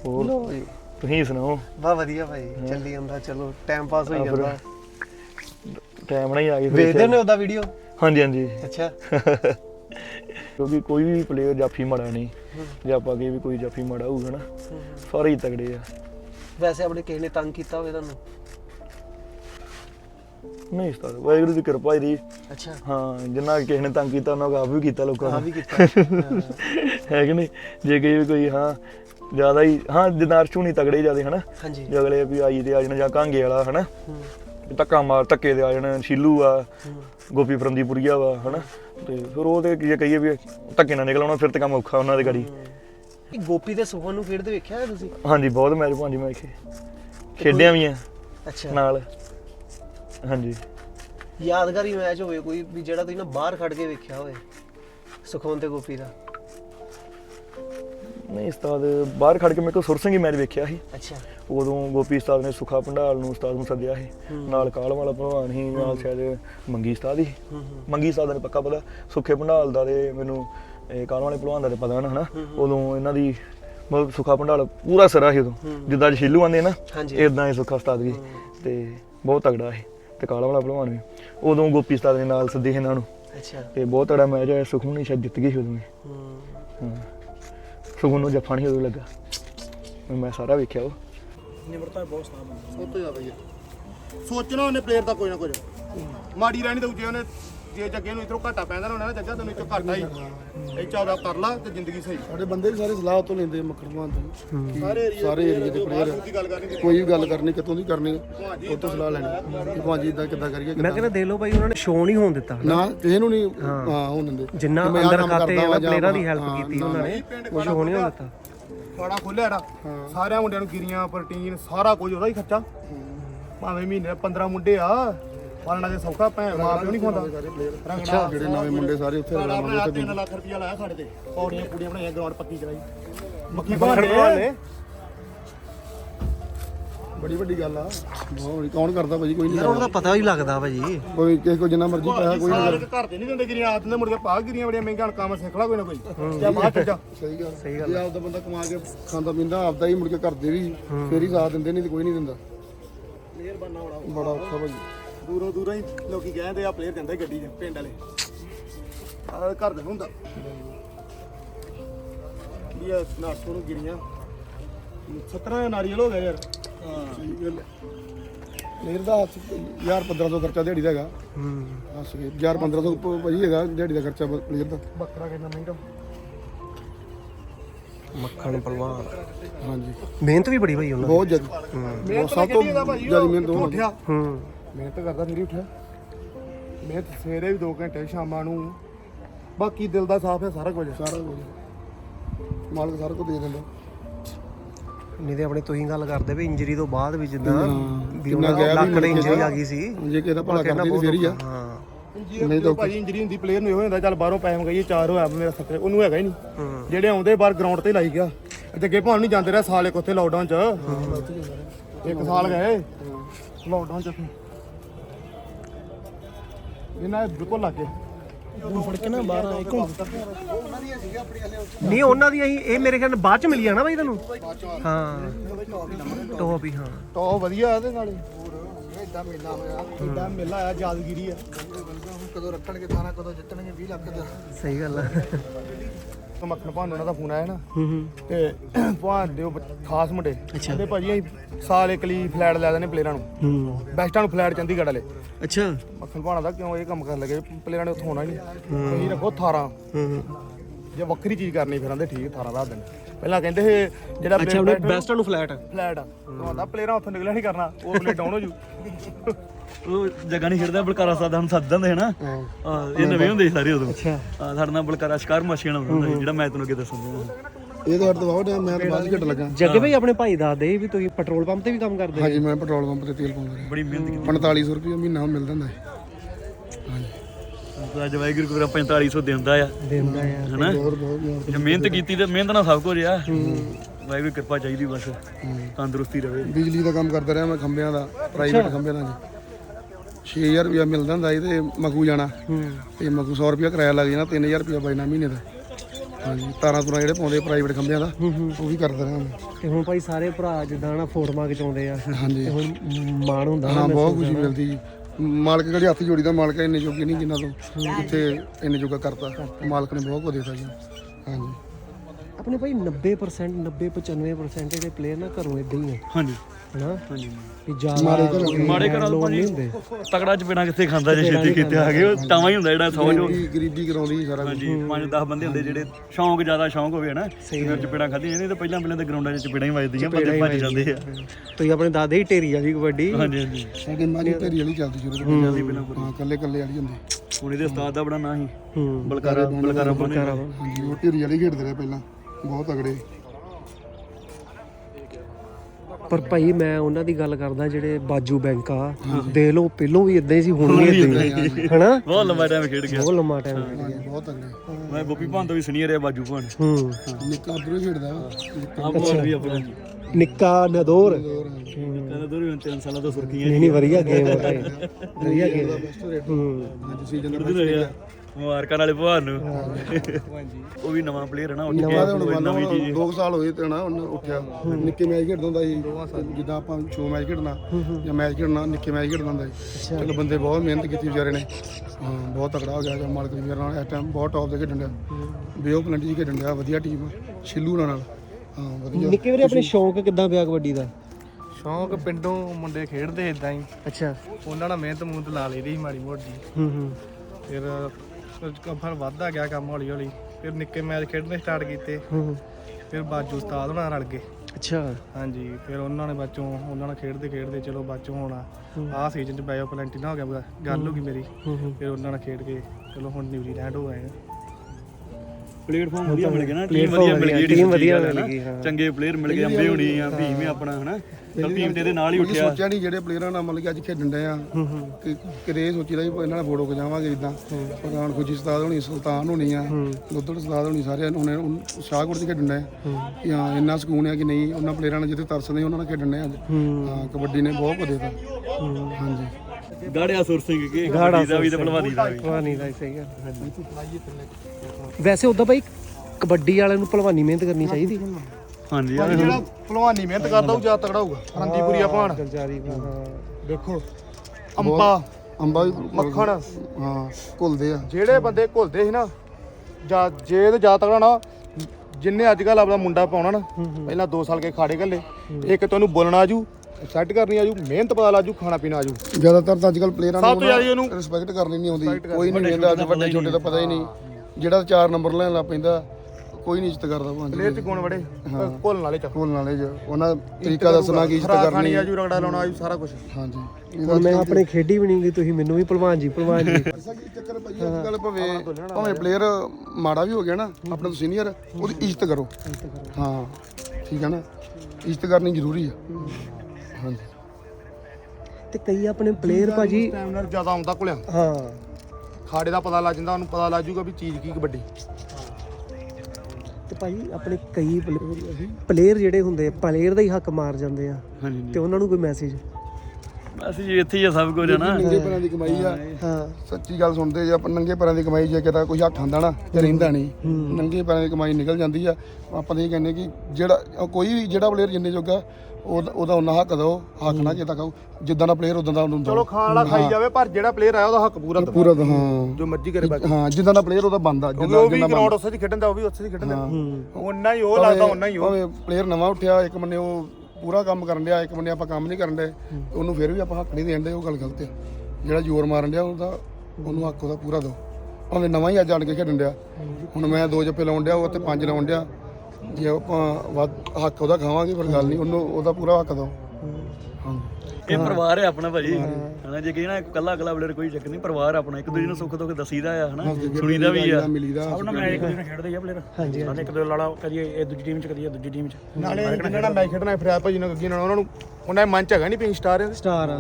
ਹੋਰ ਲੋ ਜੀ। ਤੁਸੀਂ ਸੁਣਾਓ? ਬਾ ਵਧੀਆ ਭਾਈ ਚੱਲੀ ਜਾਂਦਾ ਚਲੋ ਟਾਈਮ ਪਾਸ ਹੋਈ ਜਾਂਦਾ। ਟਾਈਮ ਨਾਲ ਹੀ ਆ ਗਏ ਫਿਰ ਵੇਖਦੇ ਨੇ ਉਹਦਾ ਵੀਡੀਓ ਹਾਂਜੀ ਹਾਂਜੀ। ਅੱਛਾ। ਕਿਉਂਕਿ ਕੋਈ ਵੀ ਪਲੇਅਰ ਜਾਫੀ ਮਾੜਾ ਨਹੀਂ। ਜੇ ਆਪਾਂ ਕਹੇ ਵੀ ਕੋਈ ਜਾਫੀ ਮਾੜਾ ਹੋਊਗਾ ਨਾ ਸਾਰੇ ਹੀ ਤਗੜੇ ਆ। ਵੈਸੇ ਆਪਣੇ ਕਿਸੇ ਨੇ ਤੰਗ ਕੀਤਾ ਹੋਵੇ ਤੁਹਾਨੂੰ? ਨਹੀਂ ਉਸਤਾਦ ਵਾਹਿਗੁਰੂ ਦੀ ਕਿਰਪਾ ਹੀ ਰਹੀ ਅੱਛਾ। ਹਾਂ ਜਿੰਨਾ ਕਿਸੇ ਨੇ ਤੰਗ ਕੀਤਾ ਉਹਨਾਂ ਆਪ ਵੀ ਕੀਤਾ ਲੋਕਾਂ ਹਾਂ ਨੇ। ਵੀ ਕੀਤਾ। ਹਾਂ। ਕਿ ਨਹੀਂ? ਜੇ ਕਹੇ ਵੀ ਕੋਈ ਹਾਂ ਜ਼ਿਆਦਾ ਹੀ ਹਾਂ ਜਿੰਨਾ ਅਰਸ਼ੂ ਨਹੀਂ ਤਗੜੇ ਜਿਆਦੇ ਹਨਾ। ਹਾਂਜੀ। ਜੇ ਅਗਲੇ ਵੀ ਆਈ ਤੇ ਆ ਜਾਣ ਜਾਂ ਕਾਂਗੇ ਵਾਲਾ ਹਨਾ। ਹੂੰ। ਧੱਕਾ ਮਾਰ ਧੱਕੇ ਦੇ ਆ ਜਾਣ ਸ਼ੀਲੂ ਆ ਗੋਪੀ ਫਰੰਦੀਪੁਰੀਆ ਵਾ ਹਨਾ? ਤੇ ਫਿਰ ਉਹ ਤੇ ਜੇ ਕਹੀਏ ਵੀ ਧੱਕੇ ਨਾਲ ਨਿਕਲ ਆਉਣਾ ਫਿਰ ਤੇ ਕੰਮ ਔਖਾ ਉਹਨਾਂ ਦੇ ਗਾੜੀ। ਇਹ ਗੋਪੀ ਤੇ ਸੁਖਮਨ ਨੂੰ ਖੇਡਦੇ ਵੇਖਿਆ ਹੈ ਤੁਸੀਂ? ਹਾਂਜੀ ਬਹੁਤ ਮੈਚ ਭਾਂਜੀ ਮੈਂ ਖੇ ਖੇਡਿਆ ਵੀ ਆ ਅੱਛਾ। ਨਾਲ। ਹਾਂਜੀ। ਯਾਦਗਾਰੀ ਮੈਚ ਹੋਵੇ ਕੋਈ ਵੀ ਜਿਹੜਾ ਤੁਸੀਂ ਨਾ ਬਾਹਰ ਖੜ ਕੇ ਵੇਖਿਆ ਹੋਵੇ ਸੁਖਮਨ ਤੇ ਗੋਪੀ ਦਾ। ਨਹੀਂ ਉਸਤਾਦ ਬਾਹਰ ਖੜ ਕੇ ਮੇਰੇ ਕੋਲ ਸੁਰ ਸਿੰਘ ਹੀ ਮੈਚ ਵੇਖਿਆ ਸੀ। ਅੱਛਾ। ਉਦੋਂ ਗੋਪੀ ਉਸਤਾਦ ਨੇ ਸੁਖਾ ਪੰਡਾਲ ਨੂੰ ਉਸਤਾਦ ਨੂੰ ਸੱਦਿਆ ਸੀ। ਨਾਲ ਕਾਲ ਵਾਲਾ ਭਲਵਾਨ ਸੀ ਨਾਲ ਸ਼ਾਇਦ ਮੰਗੀ ਉਸਤਾਦ ਹੂੰ ਮੰਗੀ ਉਸਤਾਦ ਦਾ ਨੀ ਪੱਕਾ ਪਤਾ। ਸੁਖੇ ਪੰਡਾਲ ਦਾ ਤੇ ਮੈਨੂੰ ਇਹ ਕਾਲ ਵਾਲੇ ਭਲਵਾਨ ਦਾ ਤੇ ਪਤਾ ਨਾ ਹਨਾ? ਉਦੋਂ ਇਹਨਾਂ ਦੀ ਮਤਲਬ ਸੁਖਾ ਪੰਡਾਲ ਪੂਰਾ ਸਰਾ ਸੀ ਉਦੋਂ। ਜਿੱਦਾਂ ਅੱਜ ਸ਼ੀਲੂ ਆਂਦੇ ਨਾ ਹਾਂਜੀ। ਇਦਾਂ ਹੀ ਸੁਖਾ ਉਸਤਾਦ ਵੀ। ਤੇ ਬਹੁਤ ਤਗੜਾ ਸੀ। ਤੇ ਕਾਲਾ ਵਾਲਾ ਭਲਵਾਨ ਵੀ। ਉਦੋਂ ਗੋਪੀ ਉਸਤਾਦ ਦੇ ਨਾਲ ਸੱਦੇ ਸੀ ਇਹਨਾਂ ਨੂੰ। ਅੱਛਾ। ਤੇ ਬਹੁਤ ਤੜਾ ਮੈਚ ਹੋਇਆ ਸੁਖਮਨ ਸ਼ਾਇਦ ਜਿੱਤ ਗਈ ਸੀ ਉਦੋਂ ਹਾਂ। ਸੁਖਮਨ ਨੂੰ ਜੱਫਾ ਨਹੀਂ ਉਦੋਂ ਲੱਗਾ। ਮੈਂ ਸਾਰਾ ਵੇਖਿਆ ਉਹ। ਉਹ ਤੋਂ ਜ਼ਿਆਦਾ ਹੀ ਆ। ਸੋਚਣਾ ਉਹਨੇ ਪਲੇਅਰ ਦਾ ਕੋਈ ਨਾ ਕੁਝ ਮਾੜੀ ਰਹਿਣੀ ਤਾਂ ਜੇ ਉਹਨੇ ਜੇ ਜੱਗੇ ਨੂੰ ਇਧਰੋਂ ਘਾਟਾ ਪੈਂਦਾ ਨਾ ਉਹਨੇ ਨਾ ਜੱਗਾ ਤੈਨੂੰ ਇੱਥੋਂ ਘਾਟਾ ਹੀ ਇਹ ਚੌਦਾ ਕਰ ਲਾ ਤੇ ਜ਼ਿੰਦਗੀ ਸਹੀ। ਸਾਡੇ ਬੰਦੇ ਵੀ ਸਾਰੇ ਸਲਾਹ ਤੋਂ ਲੈਂਦੇ ਮੱਖਣ ਭਗਵਾਨ ਤੋਂ। ਸਾਰੇ ਏਰੀਆ ਸਾਰੇ ਏਰੀਏ ਦੇ ਕਰਨੀ ਕੋਈ ਵੀ ਗੱਲ ਕਰਨੀ ਕਿਤੋਂ ਦੀ ਕਰਨੀ ਉਹ ਤੋਂ ਸਲਾਹ ਲੈਣੀ। ਕਿ ਭਾਜੀ ਇਦਾਂ ਕਿੱਦਾਂ ਕਰੀਏ ਮੈਂ ਕਹਿੰਦਾ ਦੇ ਲਓ ਭਾਈ ਉਹਨਾਂ ਨੇ ਸ਼ੋਅ ਨਹੀਂ ਹੋਣ ਦਿੱਤਾ। ਨਾ ਕਿਸੇ ਨੂੰ ਨਹੀਂ ਹਾਂ। ਹੋਣ ਦਿੰਦੇ। ਜਿੰਨਾ ਅੰਦਰ ਖਾਤੇ ਕਰਦਾ ਆ ਵਾਂ ਜਾਂ ਪਲੇਅਰਾਂ ਦੀ ਹੈਲਪ ਕੀਤੀ ਉਹਨਾਂ ਨੇ। ਉਹ ਸ਼ੋਅ ਨਹੀਂ ਹੋਣ ਦਿੱਤਾ। ਫਾੜਾ ਖੋਲਿਆ ੜਾ ਸਾਰਿਆਂ ਮੁੰਡਿਆਂ ਨੂੰ ਗਿਰੀਆਂ ਪ੍ਰੋਟੀਨ ਸਾਰਾ ਕੁਝ ਉਹਦਾ ਹੀ ਖਰਚਾ। ਭਾਵੇਂ ਮਹੀਨੇ 15 ਮੁੰਡੇ ਆ ਪਾਲਣਾ ਦੇ ਸੌਖਾ ਭੈਣ ਮਾਂ ਪਿਓ ਨਹੀਂ ਖਵਾਉਂਦਾ ਅੱਛਾ। ਜਿਹੜੇ ਨਵੇਂ ਮੁੰਡੇ ਸਾਰੇ ਉੱਥੇ ਆਪਣਾ ਤੇ 3 ਲੱਖ ਰੁਪਇਆ ਲਾਇਆ ਸਾਡੇ ਤੇ। ਪੌੜੀਆਂ ਪੂੜੀਆਂ ਬਣਾਈਆਂ ਗਰਾਊਂਡ ਪੱਕੀ ਕਰਾਈ। ਮੱਖੀ ਭਾਂਡੇ। ਬੜੀ ਵੱਡੀ ਗੱਲ ਆ। ਬਹੁਤ ਕੌਣ ਕਰਦਾ ਭਾਜੀ? ਕੋਈ ਨਹੀਂ ਉਹਨਾਂ ਦਾ ਪਤਾ ਹੀ ਲੱਗਦਾ ਭਾਜੀ। ਕੋਈ ਕਿਸੇ ਕੋ ਜਿੰਨਾ ਮਰਜ਼ੀ ਪੈਸਾ ਕੋਈ ਨਹੀਂ ਸਾਰੇ ਘਰ ਦੇ ਨਹੀਂ ਦਿੰਦੇ ਗਿਰੀਆਂ ਆਦਤ ਨੇ ਮੁੜ ਕੇ ਪਾ ਗਿਰੀਆਂ ਬੜੀਆਂ ਮਹਿੰਗੀਆਂ ਹੁਣ ਕੰਮ ਸਿੱਖ ਲਾ ਕੋਈ ਨਾ ਕੋਈ। ਜਾਂ ਬਾਹਰ ਚੱਲ ਜਾ। ਸਹੀ ਗੱਲ ਸਹੀ ਗੱਲ ਜੇ ਆਪਦਾ ਬੰਦਾ ਕਮਾ ਕੇ ਖਾਂਦਾ ਪੀਂਦਾ ਆਪਦਾ ਹੀ ਮੁੜ ਕੇ ਘਰ ਦੇ ਵੀ ਫੇਰ ਹੀ ਸਾਥ ਦਿੰਦੇ ਨਹੀਂ ਤੇ ਕੋਈ ਨਹੀਂ ਦਿੰਦਾ। ਬੜਾ ਔਖਾ ਭਾਜੀ। ਦੂਰੋਂ ਦੂਰੋਂ ਹੀ ਲੋਕੀ ਕਹਿੰਦੇ ਆ ਪਲੇਅਰ ਜਾਂਦਾ ਗੱਡੀ 'ਚ ਪਿੰਡ ਵਾਲੇ। ਆ ਘਰ ਦੇ ਹੁੰਦਾ। ਇਹ ਨਾਸੂ ਨੂੰ ਗਿਰੀਆਂ। 17 ਨਾਰੀਅਲ ਹੋ ਗਿਆ ਯਾਰ। ਸਹੀ ਗੱਲ ਪਲੇਅਰ ਦਾ 1000 1500 ਖਰਚਾ ਦਿਹਾੜੀ ਦਾ ਹੈਗਾ। ਹੂੰ। ਬਸ 1000 1500 ਭਾਜੀ ਹੈਗਾ ਦਿਹਾੜੀ ਦਾ ਖਰਚਾ ਪਲੇਅਰ ਦਾ। ਬੱਕਰਾ ਕਿੰਨਾ ਮਹਿੰਗਾ? ਮੱਖਣ ਪਹਿਲਵਾਨ ਹਾਂਜੀ। ਮਿਹਨਤ ਵੀ ਬੜੀ ਭਾਈ ਉਹਨਾਂ ਦੀ। ਬਹੁਤ ਜ਼ਿਆਦਾ। ਮਿਹਨਤ ਸਭ ਤੋਂ ਜ਼ਿਆਦਾ ਮਿਹਨਤ ਉਹ ਉੱਠਿਆ। ਹੂੰ। ਮਿਹਨਤ ਕਰਦਾ ਨਹੀਂ ਉੱਠਿਆ। ਮਿਹਨਤ ਸਵੇਰੇ ਵੀ 2 ਘੰਟੇ ਸ਼ਾਮਾਂ ਨੂੰ ਬਾਕੀ ਦਿਲ ਦਾ ਸਾਫ਼ ਹੈ ਸਾਰਾ ਕੁਝ। ਸਾਰਾ ਕੁਝ। ਮਾਲਕ ਸਾਰਾ ਕੁਝ ਦੇ ਦਿੰਦਾ। ਨਹੀਂ ਤੇ ਆਪਣੇ ਤੁਸੀਂ ਗੱਲ ਕਰਦੇ ਵੀ ਇੰਜਰੀ ਤੋਂ ਬਾਅਦ ਵੀ ਜਿੱਦਾਂ ਵੀ ਕਿੰਨਾ ਉਹਨਾਂ ਗਿਆ ਲੱਕ ਕੇ ਇੰਜਰੀ ਆ ਗਈ ਸੀ। ਜੇ ਕਿਸੇ ਦਾ ਭਲਾ ਕਰਦੇ ਤੇ ਫੇਰ ਹੀ ਆ। ਹਾਂ। ਨਹੀਂ ਤਾਂ ਭਾਜੀ ਇੰਜਰੀ ਹੁੰਦੀ ਪਲੇਅਰ ਨੂੰ ਇਹੋ ਹੁੰਦਾ ਚੱਲ ਬਾਹਰੋਂ ਪੈਸੇ ਮੰਗਾਈਏ ਚਾਰ ਹੋਇਆ ਮੇਰਾ ਸੱਤੇ ਉਹਨੂੰ ਹੈਗਾ ਹੀ ਨਹੀਂ। ਜਿਹੜੇ ਆਉਂਦੇ ਬਾਹਰ ਗਰਾਊਂਡ ਤੇ ਲਾਈ ਗਿਆ। ਤੇ ਅੱਗੇ ਭਾਣ ਨਹੀਂ ਜਾਂਦੇ ਰਿਹਾ ਸਾਲ ਇੱਕ ਉੱਥੇ ਲਾਕਡਾਊਨ ਚ। ਇੱਕ ਸਾਲ ਗਏ। ਲਾਕਡਾਊਨ ਚ ਅਸੀਂ। ਇਹਨਾਂ ਦੇ ਬਿਲਕੁਲ ਲੱਗੇ। ਫੜ ਕੇ ਨਾ ਬਾਹਰ ਇੱਕ ਨਹੀਂ ਉਹਨਾਂ ਦੀ ਅਸੀਂ ਇਹ ਮੇਰੇ ਖਿਆਲ ਨਾਲ ਬਾਅਦ ਚ ਮਿਲੀ ਆ ਨਾ ਭਾਈ ਤੁਹਾਨੂੰ ਹਾਂ। ਟੋਪ ਹੀ ਹਾਂ। ਟੋ ਵਧੀਆ ਇਹਦੇ ਨਾਲੇ। ਐਡਾ ਮੇਲਾ ਹੋਇਆ ਮੇਲਾ ਆਇਆ ਯਾਦਗਿਰੀ ਆ। ਕਦੋਂ ਰੱਖਣਗੇ ਥਾਣਾ ਕਦੋਂ ਜਿੱਤਣਗੇ 20 ਲੱਖ ਦਾ ਸਹੀ ਗੱਲ ਆ। ਮੱਖਣ ਭਾਣ ਉਹਨਾਂ ਦਾ ਫੋਨ ਆਇਆ ਨਾ। ਹੂੰ ਹੂੰ। ਤੇ ਦੇ ਉਹ ਬ- ਖਾਸ ਮੁੰਡੇ। ਕਹਿੰਦੇ ਭਾਜੀ ਅਸੀਂ ਸਾਲ ਇੱਕ ਲਈ ਫਲੈਟ ਲੈ ਦੇਣੇ ਪਲੇਅਰਾਂ ਨੂੰ। ਹੂੰ। ਬੈਸਟਾਂ ਨੂੰ ਫਲੈਟ ਚੰਡੀਗੜ੍ਹ ਵਾਲੇ। ਅੱਛਾ। ਮੱਖਣ ਭਾਣਾ ਦਾ ਕਿਉਂ ਇਹ ਕੰਮ ਕਰਨ ਲੱਗੇ? ਪਲੇਅਰਾਂ ਨੇ ਉੱਥੋਂ ਹੋਣਾ ਹੀ ਨਹੀਂ। ਤੁਸੀਂ ਰੱਖੋ 18 ਹੂੰ ਜੇ ਵੱਖਰੀ ਚੀਜ਼ ਕਰਨੀ ਫਿਰ ਆਂਦੇ ਠੀਕ 18 ਦੱਸ ਦੇਣ। ਪਹਿਲਾਂ ਕਹਿੰਦੇ ਇਹ ਜਿਹੜਾ ਅੱਛਾ ਉਹਨੇ ਬੈਸਟਾਂ ਨੂੰ ਫਲੈਟ। ਫਲੈਟ ਤੁਹਾਡਾ ਪਲੇਅਰਾਂ ਉੱਥੋਂ ਨਿਕਲਿਆ ਨਹੀਂ ਕਰਨਾ ਉਹ ਪਲੇਅਰ ਡਾਊਨ ਹੋ ਜੂ। ਉਹ ਜਗ੍ਹਾ ਨਹੀਂ ਖੇਡਦਾ ਬਲਕਾਰਾ ਸਾਦਾ ਹੁਣ ਸੱਦ ਦਿੰਦੇ ਹਨਾ। ਇਹ ਨਵੇਂ ਹੁੰਦੇ ਸੀ ਸਾਰੇ ਉਦੋਂ। ਅੱਛਾ। ਸਾਡੇ ਨਾਲ ਬਲਕਾਰਾ ਸ਼ਿਕਾਰ ਮਾਸ਼ੀਆਂ ਨਾਲ ਹੁੰਦਾ ਸੀ ਜਿਹੜਾ ਮੈਂ ਤੁਹਾਨੂੰ ਅੱਗੇ ਦੱਸਣ ਦਿਆਂ। ਇਹ ਤਾਂ ਹੱਟ ਟਾਈਮ ਮੈਂ ਤਾਂ ਬਾਅਦ ਘੱਟ ਲੱਗਾ। ਜੱਗੇ ਭਾਈ ਆਪਣੇ ਭਾਈ ਦੱਸਦੇ ਵੀ ਤੁਸੀਂ ਪੈਟਰੋਲ ਪੰਪ ਤੇ ਵੀ ਕੰਮ ਕਰਦੇ ਹਾਂਜੀ ਮੈਂ ਪੈਟਰੋਲ ਪੰਪ ਤੇ ਤੇਲ ਪਾਉਂਦਾ ਰਿਹਾ। ਬੜੀ ਮਿਹਨਤ ਕੀਤੀ। 4500 ਰੁਪਏ ਮਹੀਨਾ ਮਿਲਦਾ ਹੁੰਦਾ ਹੈ। ਅੱਜ ਵਾਹਿਗੁਰੂ ਕੋਲ 4500 ਦਿੰਦਾ ਆ। ਦਿੰਦਾ ਆ। ਹਨਾ? ਜੇ ਮਿਹਨਤ ਕੀਤੀ ਤੇ ਮਿਹਨਤ ਨਾਲ ਸਭ ਕੁਝ ਆ। ਵਾਹਿਗੁਰੂ ਕਿਰਪਾ ਚਾਹੀਦੀ ਬਸ। ਤੰਦਰੁਸਤੀ ਰਵੇ। ਬਿਜਲੀ ਦਾ ਕੰਮ ਕਰਦਾ ਰਿਹਾ ਮੈਂ ਖੰਭਿਆਂ ਦਾ ਪ੍ਰਾਈਵੇਟ ਖੰਭਿਆਂ ਦਾ ਜੀ। 6000 ਰੁਪਇਆ ਮਿਲਦਾ ਹੁੰਦਾ ਸੀ ਤੇ ਮਕੂ ਜਾਣਾ। ਤੇ ਮਕੂ 100 ਰੁਪਇਆ ਕਿਰਾਇਆ ਲੱਗ ਜਾਣਾ 3000 ਰੁਪਇਆ ਬਚਣਾ ਮਹੀਨੇ ਦਾ। ਹਾਂਜੀ ਤਾਰਾਂ ਤੁਰਾਂ ਜਿਹੜੇ ਪਾਉਂਦੇ ਪ੍ਰਾਈਵੇਟ ਖੰਭਿਆਂ ਦਾ ਉਹ ਵੀ ਕਰਦਾ ਰਿਹਾ ਮੈਂ ਤੇ ਹੁਣ ਭਾਈ ਸਾਰੇ ਭਰਾ ਜਿੱਦਾਂ ਨਾ ਫੋਟੋਆਂ ਖਿਚਾਉਂਦੇ ਆ। ਹਾਂਜੀ। ਤੇ ਹੁਣ ਮਾਣ ਹੁੰਦਾ ਹਾਂ ਬਹੁਤ ਖੁਸ਼ੀ ਮਿਲਦੀ ਜੀ। ਮਾਲਕ ਜਿਹੜੇ ਹੱਥ ਜੋੜੀਦਾ ਮਾਲਕ ਇੰਨੇ ਜੋਗੇ ਨਹੀਂ ਜਿੰਨਾ ਤੋਂ ਜਿੱਥੇ ਇੰਨੇ ਜੋਗਾ ਕਰਤਾ। ਮਾਲਕ ਨੇ ਬਹੁਤ ਕੁਝ ਦਿੱਤਾ ਜੀ। ਹਾਂਜੀ। ਆਪਣੇ ਭਾਈ 90% 90 95% ਜਿਹੜੇ ਪਲੇਅਰ ਨਾ ਘਰੋਂ ਇਦਾਂ ਹੀ ਆ ਹਾਂਜੀ। ਹਨਾ? ਹਾਂਜੀ। ਵੀ ਜ਼ਿਆਦਾ ਮਾੜੇ ਘਰਾਂ ਤੋਂ ਭਾਜੀ ਹੁੰਦੇ। ਤਕੜਾ ਚ ਬਿਨਾ ਕਿੱਥੇ ਖਾਂਦਾ ਜੇ ਛੇਤੀ ਕਿਤੇ ਆ ਗਏ ਉਹ ਹੀ ਹੁੰਦਾ ਜਿਹੜਾ ਸੌ ਜੋ ਗਰੀਬੀ ਕਰਾਉਂਦੀ ਸੀ ਸਾਰਾ ਕੁਝ ਹਾਂਜੀ 5-10 ਬੰਦੇ ਹੁੰਦੇ ਜਿਹੜੇ ਸ਼ੌਂਕ ਜ਼ਿਆਦਾ ਸ਼ੌਂਕ ਹੋਵੇ ਨਾ ਫਿਰ ਚਪੇੜਾਂ ਖਾਧੀਆਂ ਨਹੀਂ ਤਾਂ ਪਹਿਲਾਂ ਪਹਿਲਾਂ ਤਾਂ ਗਰਾਊਂਡਾਂ 'ਚ ਚਪੇੜਾਂ ਹੀ ਵੱਜਦੀਆਂ ਬੰਦੇ ਭੱਜ ਜਾਂਦੇ ਆ। ਤੁਸੀਂ ਆਪਣੇ ਦਾਦੇ ਹੀ ਢੇਰੀ ਵਾਲੀ ਕਬੱਡੀ। ਹਾਂਜੀ ਹਾਂਜੀ। ਸਾਡੇ ਮਾਜੀ ਢੇਰੀ ਵਾਲੀ ਚੱਲਦੀ ਸ਼ੁਰੂ ਤੋਂ ਪਹਿਲਾਂ ਹਾਂ ਕੱਲੇ ਕੱਲੇ ਵਾਲੀ ਹੁੰਦੀ। ਹੁਣ ਇਹਦੇ ਉਸਤਾਦ ਦਾ ਬੜਾ ਨਾਂ ਸੀ। ਹੂੰ। ਬਲਕਾਰਾ ਬਲਕਾਰਾ ਬਣੇ ਹਾਂਜੀ ਉਹ ਢੇਰੀ ਵਾਲੀ ਖੇਡਦੇ ਰਹੇ ਪਹਿਲਾਂ ਬਹੁਤ ਤਗੜੇ ਪਰ ਭਾਈ ਮੈਂ ਉਹਨਾਂ ਦੀ ਗੱਲ ਕਰਦਾ ਜਿਹੜੇ ਬਾਜੂ ਬੈਂਕ ਆ ਦੇਖ ਲਓ ਪਹਿਲੋਂ ਵੀ ਇਦਾਂ ਹੀ ਸੀ ਹੁਣ ਵੀ ਇਦਾਂ ਹੀ ਹਨਾ? ਬਹੁਤ ਲੰਮਾ ਟਾਈਮ ਖੇਡ ਗਿਆ। ਬਹੁਤ ਲੰਮਾ ਟਾਈਮ ਬਹੁਤ ਤਗੜੇ ਮੈਂ ਗੋਪੀ ਭਾਂ ਤੋਂ ਵੀ ਸੀਨੀਅਰ ਹੈ ਬਾਜੂ ਭਾਂ ਹੂੰ। ਨਿੱਕਾ ਬਰੋ ਖੇਡਦਾ ਵਾ। ਆਪ ਹੋਰ ਵੀ ਆਪਣਾ ਨਿੱਕਾ ਨਦੌਰ। ਕਹਿੰਦਾ ਦੋਰੀ ਹੁਣ ਤਿੰਨ ਸਾਲਾਂ ਤੋਂ ਸੁਰਖੀਆਂ ਨਹੀਂ ਨਹੀਂ ਵਧੀਆ ਗੇਮ ਹੈ ਵਧੀਆ ਗੇਮ ਹੂੰ। ਹਾਂਜੀ ਸੀਜ਼ਨ ਦਾ ਆ। ਮੁਬਾਰਕਾਂ ਨਾਲੇ ਭਵਾਨ ਨੂੰ। ਉਹ ਵੀ ਨਵਾਂ ਪਲੇਅਰ ਹੈ ਨਾ ਉੱਠ ਕੇ ਨਵਾਂ ਤੇ ਹੁਣ ਚੀਜ਼। 2 ਸਾਲ ਹੋਏ ਤੇ ਨਾ ਉਹਨੇ ਉੱਠਿਆ। ਨਿੱਕੇ ਮੈਚ ਖੇਡਦਾ ਹੁੰਦਾ ਸੀ। ਜਿੱਦਾਂ ਆਪਾਂ ਸ਼ੋ ਮੈਚ ਖੇਡਣਾ ਜਾਂ ਮੈਚ ਖੇਡਣਾ ਨਿੱਕੇ ਮੈਚ ਖੇਡਦਾ ਹੁੰਦਾ ਸੀ। ਚਲੋ ਬੰਦੇ ਬਹੁਤ ਮਿਹਨਤ ਕੀਤੀ ਵਿਚਾਰੇ ਨੇ। ਹਾਂ ਬਹੁਤ ਤਕੜਾ ਹੋ ਗਿਆ ਜਾਂ ਮਾਲਕ ਮੇਰੇ ਨਾਲ ਇਸ ਟਾਈਮ ਬਹੁਤ ਟੌਪ ਦੇ ਖੇਡਣ ਡਿਆ। ਬੇਓ ਪਲੰਟੀ ਜੀ ਖੇਡਣ ਡਿਆ ਵਧੀਆ ਟੀਮ ਛਿੱਲੂ ਨਾਲ। ਹਾਂ ਵਧੀਆ। ਨਿੱਕੇ ਵੀਰੇ ਆਪਣੇ ਸ਼ੌਂਕ ਕਿੱਦਾਂ ਪਿਆ ਕਬੱਡੀ ਦਾ? ਸ਼ੌਂਕ ਪਿੰਡੋਂ ਮੁੰਡੇ ਖੇਡਦੇ ਇਦਾਂ ਹੀ। ਅੱਛਾ। ਉਹਨਾਂ ਨਾਲ ਮਿਹਨਤ ਮੂਹਨਤ ਲਾ ਲਈਦੀ ਸੀ ਮਾੜੀ ਮੋਟੀ। ਹੂੰ ਹੂੰ। ਫਿਰ ਫਿਰ ਵੱਧਦਾ ਗਿਆ ਕੰਮ ਹੌਲੀ ਹੌਲੀ। ਫਿਰ ਨਿੱਕੇ ਮੈਚ ਖੇਡਣੇ ਸਟਾਰਟ ਕੀਤੇ। ਹੂੰ। ਫਿਰ ਬਾਜੂ ਉਸਤਾਦ ਨਾਲ ਰਲ ਗਏ। ਅੱਛਾ। ਹਾਂਜੀ ਫਿਰ ਉਹਨਾਂ ਨੇ ਬਾਚੋਂ ਉਹਨਾਂ ਨਾਲ ਖੇਡਦੇ ਖੇਡਦੇ ਚਲੋ ਬਾਚੋਂ ਹੋਣਾ ਆਹ ਸੀਜ਼ਨ ਚ ਬਾਇਓ ਪਲੈਂਟੀ ਨਾ ਹੋ ਗਿਆ ਗੱਲ ਹੋ ਗਈ ਮੇਰੀ। ਫਿਰ ਉਹਨਾਂ ਨਾਲ ਖੇਡ ਕੇ ਚਲੋ ਹੁਣ ਨਿਊਜ਼ੀਲੈਂਡ ਹੋ ਆ। ਪਲੇਟਫਾਰਮ ਵਧੀਆ ਮਿਲ ਗਿਆ ਨਾ ਟੀਮ ਵਧੀਆ ਮਿਲ ਗਈ ਸੱਚੀ ਵਧੀਆ ਮਿਲ। ਗਈ, ਹਾਂ। ਚੰਗੇ ਪਲੇਅਰ ਮਿਲ ਗਏ ਅੰਬੇ ਹੋਣੀ ਆ ਭੀਮ ਆਪਣਾ ਹਨਾ? ਚਲ ਭੀਮ ਤੇ ਇਹਦੇ ਨਾਲ ਹੀ ਉੱਠਿਆ। ਸੋਚਿਆ ਨਹੀਂ ਜਿਹੜੇ ਪਲੇਅਰਾਂ ਨਾਲ ਮਤਲਬ ਕਿ ਅੱਜ ਖੇਡਣ ਡਏ ਆ। ਹੂੰ ਹੂੰ। ਕਿ ਇਹ ਸੋਚੀਦਾ ਵੀ ਇਹਨਾਂ ਨਾਲ ਫੋਟੋ ਖਿਚਾਵਾਂਗੇ ਇਦਾਂ ਪ੍ਰਧਾਨ ਖੁਜੀ ਉਸਤਾਦ ਹੋਣੀ ਸੁਲਤਾਨ ਹੋਣੀ ਆ ਦੁੱਧੜ ਉਸਤਾਦ ਹੋਣੀ ਸਾਰੇ ਉਹਨੇ ਸ਼ਾਹਕੋਟ ਚ ਖੇਡਣ ਡਏ। ਕਿ ਹਾਂ ਇੰਨਾ ਸਕੂਨ ਹੈ ਕਿ ਨਹੀਂ ਉਹਨਾਂ ਪਲੇਅਰਾਂ ਨਾਲ ਜਿੱਥੇ ਤਰਸਦੇ ਉਹਨਾਂ ਨਾਲ ਖੇਡਣ ਡਏ ਅੱਜ। ਹਾਂ। ਕਬੱਡੀ ਨੇ ਬਹੁਤ ਕੁਝ ਦਿੱਤਾ ਹਾਂਜੀ। ਗਾੜਿਆ ਸੁਰ ਸਿੰਘ ਕੇ। ਕਬੱਡੀ ਦਾ ਵੀ ਤੇ ਭਲਵਾਨੀ ਦਾ ਵੀ। ਭਲਵਾਨੀ ਦਾ ਹੀ ਸਹੀ ਗੱਲ ਵੈਸੇ ਉਦਾਂ ਭਾਈ ਕਬੱਡੀ ਵਾਲਿਆਂ ਨੂੰ ਭਲਵਾਨੀ ਮਿਹਨਤ ਕਰਨੀ ਚਾਹੀਦੀ। ਹਾਂਜੀ ਜਿਹੜਾ ਭਲਵਾਨੀ ਮਿਹਨਤ ਕਰਦਾ ਉਹ ਜ਼ਿਆਦਾ ਤਗੜਾ ਹੋਊਗਾ। ਰੰਦੀਪੁਰੀਆ ਭਾਣ। ਗਲਜਾਰੀ ਹਾਂ ਦੇਖੋ ਅੰਬਾ। ਅੰਬਾ ਵੀ ਮੱਖਣ। ਹਾਂ ਘੁਲਦੇ ਆ। ਜਿਹੜੇ ਬੰਦੇ ਘੁਲਦੇ ਸੀ ਨਾ ਜਾਂ ਜੇ ਤੇ ਜ਼ਿਆਦਾ ਤਗੜਾ ਨਾ ਜਿੰਨੇ ਅੱਜ ਕੱਲ ਆਪਣਾ ਮੁੰਡਾ ਪਾਉਣਾ ਨਾ ਪਹਿਲਾਂ 2 ਸਾਲ ਕੇ ਖਾੜੇ ਘੱਲੇ। ਇੱਕ ਤੁਹਾਨੂੰ ਬੋਲਣਾ ਆਜੂ ਸੈੱਟ ਕਰਨੀ ਆਜੂ ਮਿਹਨਤ ਪਤਾ ਲਾਜੂ ਖਾਣਾ ਪੀਣਾ ਆਜੂ ਜ਼ਿਆਦਾਤਰ ਤਾਂ ਅੱਜਕੱਲ ਪਲੇਅਰਾਂ ਸਭ ਤੋਂ ਜ਼ਿਆਦਾ ਇਹਨੂੰ ਰਿਸਪੈਕਟ ਕਰਨੀ ਨਹੀਂ ਆਉਂਦੀ ਕੋਈ ਨਹੀਂ ਵੇਂਦਾ ਅੱਜ ਵੱਡੇ ਛੋਟੇ ਦਾ ਪਤਾ ਹੀ ਨਹੀਂ। ਜਿਹੜਾ 4 ਨੰਬਰ ਲੈਣ ਲੱਗ ਪੈਂਦਾ ਕੋਈ ਨਹੀਂ ਇੱਜ਼ਤ ਕਰਦਾ ਭਾਂਜੀ। ਪਲੇਅਰ ਚ ਗੁਣ ਵੜੇ? ਘੁਲਣ ਵਾਲੇ ਚ। ਕੋਲ ਨਾਲੇ ਜ ਉਹਨਾਂ ਤਰੀਕਾ ਦੱਸਣਾ ਕੀ ਇੱਜ਼ਤ ਕਰਨੀ ਖਾਣੀ ਆਜੂ ਰਗੜਾ ਲਾਉਣਾ ਆਜੂ ਸਾਰਾ ਕੁਝ ਹਾਂਜੀ। ਹੁਣ ਮੈਂ ਆਪਣੇ ਖੇਡੀ ਵੀ ਨਹੀਂ ਗਈ ਤੁਸੀਂ ਮੈਨੂੰ ਵੀ ਭਲਵਾਨ ਜੀ ਭਲਵਾਨ ਜੀ। ਚੱਕਰ ਭਾਈ ਅੱਜ ਕੱਲ ਭਾਵੇਂ ਭਾਵੇਂ ਪਲੇਅਰ ਮਾੜਾ ਵੀ ਹੋ ਗਿਆ ਨਾ ਆਪਣਾ ਤੋਂ ਸੀਨੀਅਰ ਉਹਦੀ ਇੱਜ਼ਤ ਕਰੋ। ਹਾਂ। ਠੀਕ ਹੈ ਨਾ? ਇੱਜ਼ਤ ਕਰਨੀ ਜ਼ਰੂਰੀ ਆ। ਹਾਂਜੀ। ਤੇ ਕਈ ਆਪਣੇ ਪਲੇਅਰ ਭਾਜੀ ਸਟੈਮਿਨਰ ਜ਼ਿਆਦਾ ਆਉਂਦਾ ਘੁਲਿਆ। ਹਾਂ। ਖਾੜੇ ਦਾ ਪਤਾ ਲੱਗ ਜਾਂਦਾ ਉਹਨੂੰ ਪਤਾ ਲੱਗ ਜੂਗਾ ਵੀ ਚੀਜ਼ ਕੀ ਕਬੱਡੀ। ਤੇ ਭਾਜੀ ਆਪਣੇ ਕਈ ਪਲੇਅਰ ਜਿਹੜੇ ਹੁੰਦੇ ਪਲੇਅਰ ਦਾ ਹੀ ਹੱਕ ਮਾਰ ਜਾਂਦੇ ਆ। ਤੇ ਉਹਨਾਂ ਨੂੰ ਕੋਈ ਮੈਸੇਜ ਜੀ ਇੱਥੇ ਹੀ ਆ ਸਭ ਕੁਝ ਹੈ ਨਾ ਨੰਗੇ ਪੈਰਾਂ ਦੀ ਕਮਾਈ ਆ। ਹਾਂ ਸੱਚੀ ਗੱਲ ਸੁਣਦੇ ਜੇ ਆਪਾਂ ਨੰਗੇ ਪੈਰਾਂ ਦੀ ਕਮਾਈ ਜੇ ਕਿਤਾ ਕੋਈ ਹੱਥ ਆਂਦਾ ਨਾ ਤੇ ਰਹਿੰਦਾ ਨਹੀਂ। ਨੰਗੇ ਪੈਰਾਂ ਦੀ ਕਮਾਈ ਨਿਕਲ ਜਾਂਦੀ ਆ। ਆਪਾਂ ਤਾਂ ਇਹ ਕਹਿੰਦੇ ਕਿ ਜਿਹੜਾ ਕੋਈ ਵੀ ਜਿਹੜਾ ਪਲੇਅਰ ਜਿੰਨੇ ਜੋਗਾ ਉਹਦਾ ਉਹਦਾ ਉਹਨਾਂ ਹੱਕ ਦੋ ਹੱਕ ਨਾ ਕਿਤਾ ਕਹੋ ਜਿੱਦਾਂ ਦਾ ਪਲੇਅਰ ਉਦਾਂ ਦਾ ਉਹਨੂੰ ਦਿਓ। ਚਲੋ ਖਾਣ ਵਾਲਾ ਖਾਈ ਜਾਵੇ ਪਰ ਜਿਹੜਾ ਪਲੇਅਰ ਆਇਆ ਉਹਦਾ ਹੱਕ ਪੂਰਾ ਦਵਾ ਪੂਰਾ ਹਾਂ। ਜੋ ਮਰਜ਼ੀ ਕਰੇ ਬਾਕੀ। ਹਾਂ ਜਿੱਦਾਂ ਦਾ ਪਲੇਅਰ ਉਹਦਾ ਬੰਦਾ ਕਿਉਂਕਿ ਜਿੱਦਾਂ ਉਹ ਵੀ ਗਰਾਊਂਡ ਉਸੇ ਦੀ ਖੇਡਣ ਦਾ ਉਹ ਵੀ ਉਸੇ ਦੀ ਖੇਡਣ ਦਾ। ਉਹਨਾਂ ਹੀ। ਉਹ ਲੱਗਦਾ ਉਹਨਾਂ ਹੀ ਉਹ। ਪਲੇਅਰ ਨਵਾਂ ਉੱਠਿਆ ਇੱਕ ਬੰਨੇ ਉਹ ਪੂਰਾ ਕੰਮ ਕਰਨ ਡਿਆ ਇੱਕ ਬੰਨੇ ਆਪਾਂ ਕੰਮ ਨਹੀਂ ਕਰਨ ਡਏ ਉਹਨੂੰ ਫਿਰ ਵੀ ਆਪਾਂ ਹੱਕ ਨਹੀਂ ਦੇਣ ਦੇ ਉਹ ਗੱਲ ਗਲਤ ਆ। ਜਿਹੜਾ ਜ਼ੋਰ ਮਾਰਨ ਡਿਆ ਉਹਦਾ ਉਹਨੂੰ ਹੱਕ ਉਹਦਾ ਪੂਰਾ ਦਿਓ। ਭਾਵੇਂ ਨਵਾਂ ਹੀ ਅੱਜ ਆਣ ਕੇ ਖੇਡਣ ਡਿਆ। ਹੁਣ ਮੈਂ ਦੋ ਜੱਫੇ ਲਾਉਣ ਡਿਆ ਉਹ ਤੇ ਪੰਜ ਲਾਉਣ ਡਿਆ। ਜੇ ਆਪਾਂ ਵੱਧ ਹੱਕ ਉਹਦਾ ਖਾਵਾਂਗੇ ਫਿਰ ਗੱਲ ਨਹੀਂ ਉਹਨੂੰ ਉਹਦਾ ਪੂਰਾ ਹੱਕ ਹਾਂ ਇਹ ਪਰਿਵਾਰ ਹੈ ਆਪਣਾ ਭਾਜੀ। ਹਨਾ ਜੇ ਕਹੀ ਨਾ ਇਕੱਲਾ ਇਕੱਲਾ ਪਲੇਅਰ ਕੋਈ ਚੱਕਰ ਨਹੀਂ ਪਰਿਵਾਰ ਆਪਣਾ ਇੱਕ ਦੂਜੇ ਨੂੰ ਸੁੱਖ ਦੁੱਖ ਦਸੀਦਾ ਆ ਹਨਾ ਸੁਣੀਦਾ ਵੀ ਆ। ਮਿਲੀਦਾ ਉਹਨਾਂ ਮੈਚ ਇੱਕ ਦੂਜੇ ਨਾਲ ਖੇਡਦੇ ਆ ਪਲੇਅਰ ਹਾਂਜੀ ਸਾਡੇ ਇੱਕ ਦੋ ਲੜਾ ਕਰੀਏ ਇਹ ਦੂਜੀ ਟੀਮ ਚ ਕਰੀਏ ਦੂਜੀ ਟੀਮ ਚ। ਨਾਲੇ ਨਾਲ ਮੈਚ ਖੇਡਣਾ ਫਰਿਆਦ ਭਾਜੀ ਨਾਲ ਗੱਗੀ ਨਾਲ ਉਹਨਾਂ ਨੂੰ ਉਹਨਾਂ ਦੇ ਮਨ ਚ ਹੈਗਾ ਨਹੀਂ ਪਿੰਗ ਸਟਾਰ ਸਟਾਰ ਆ।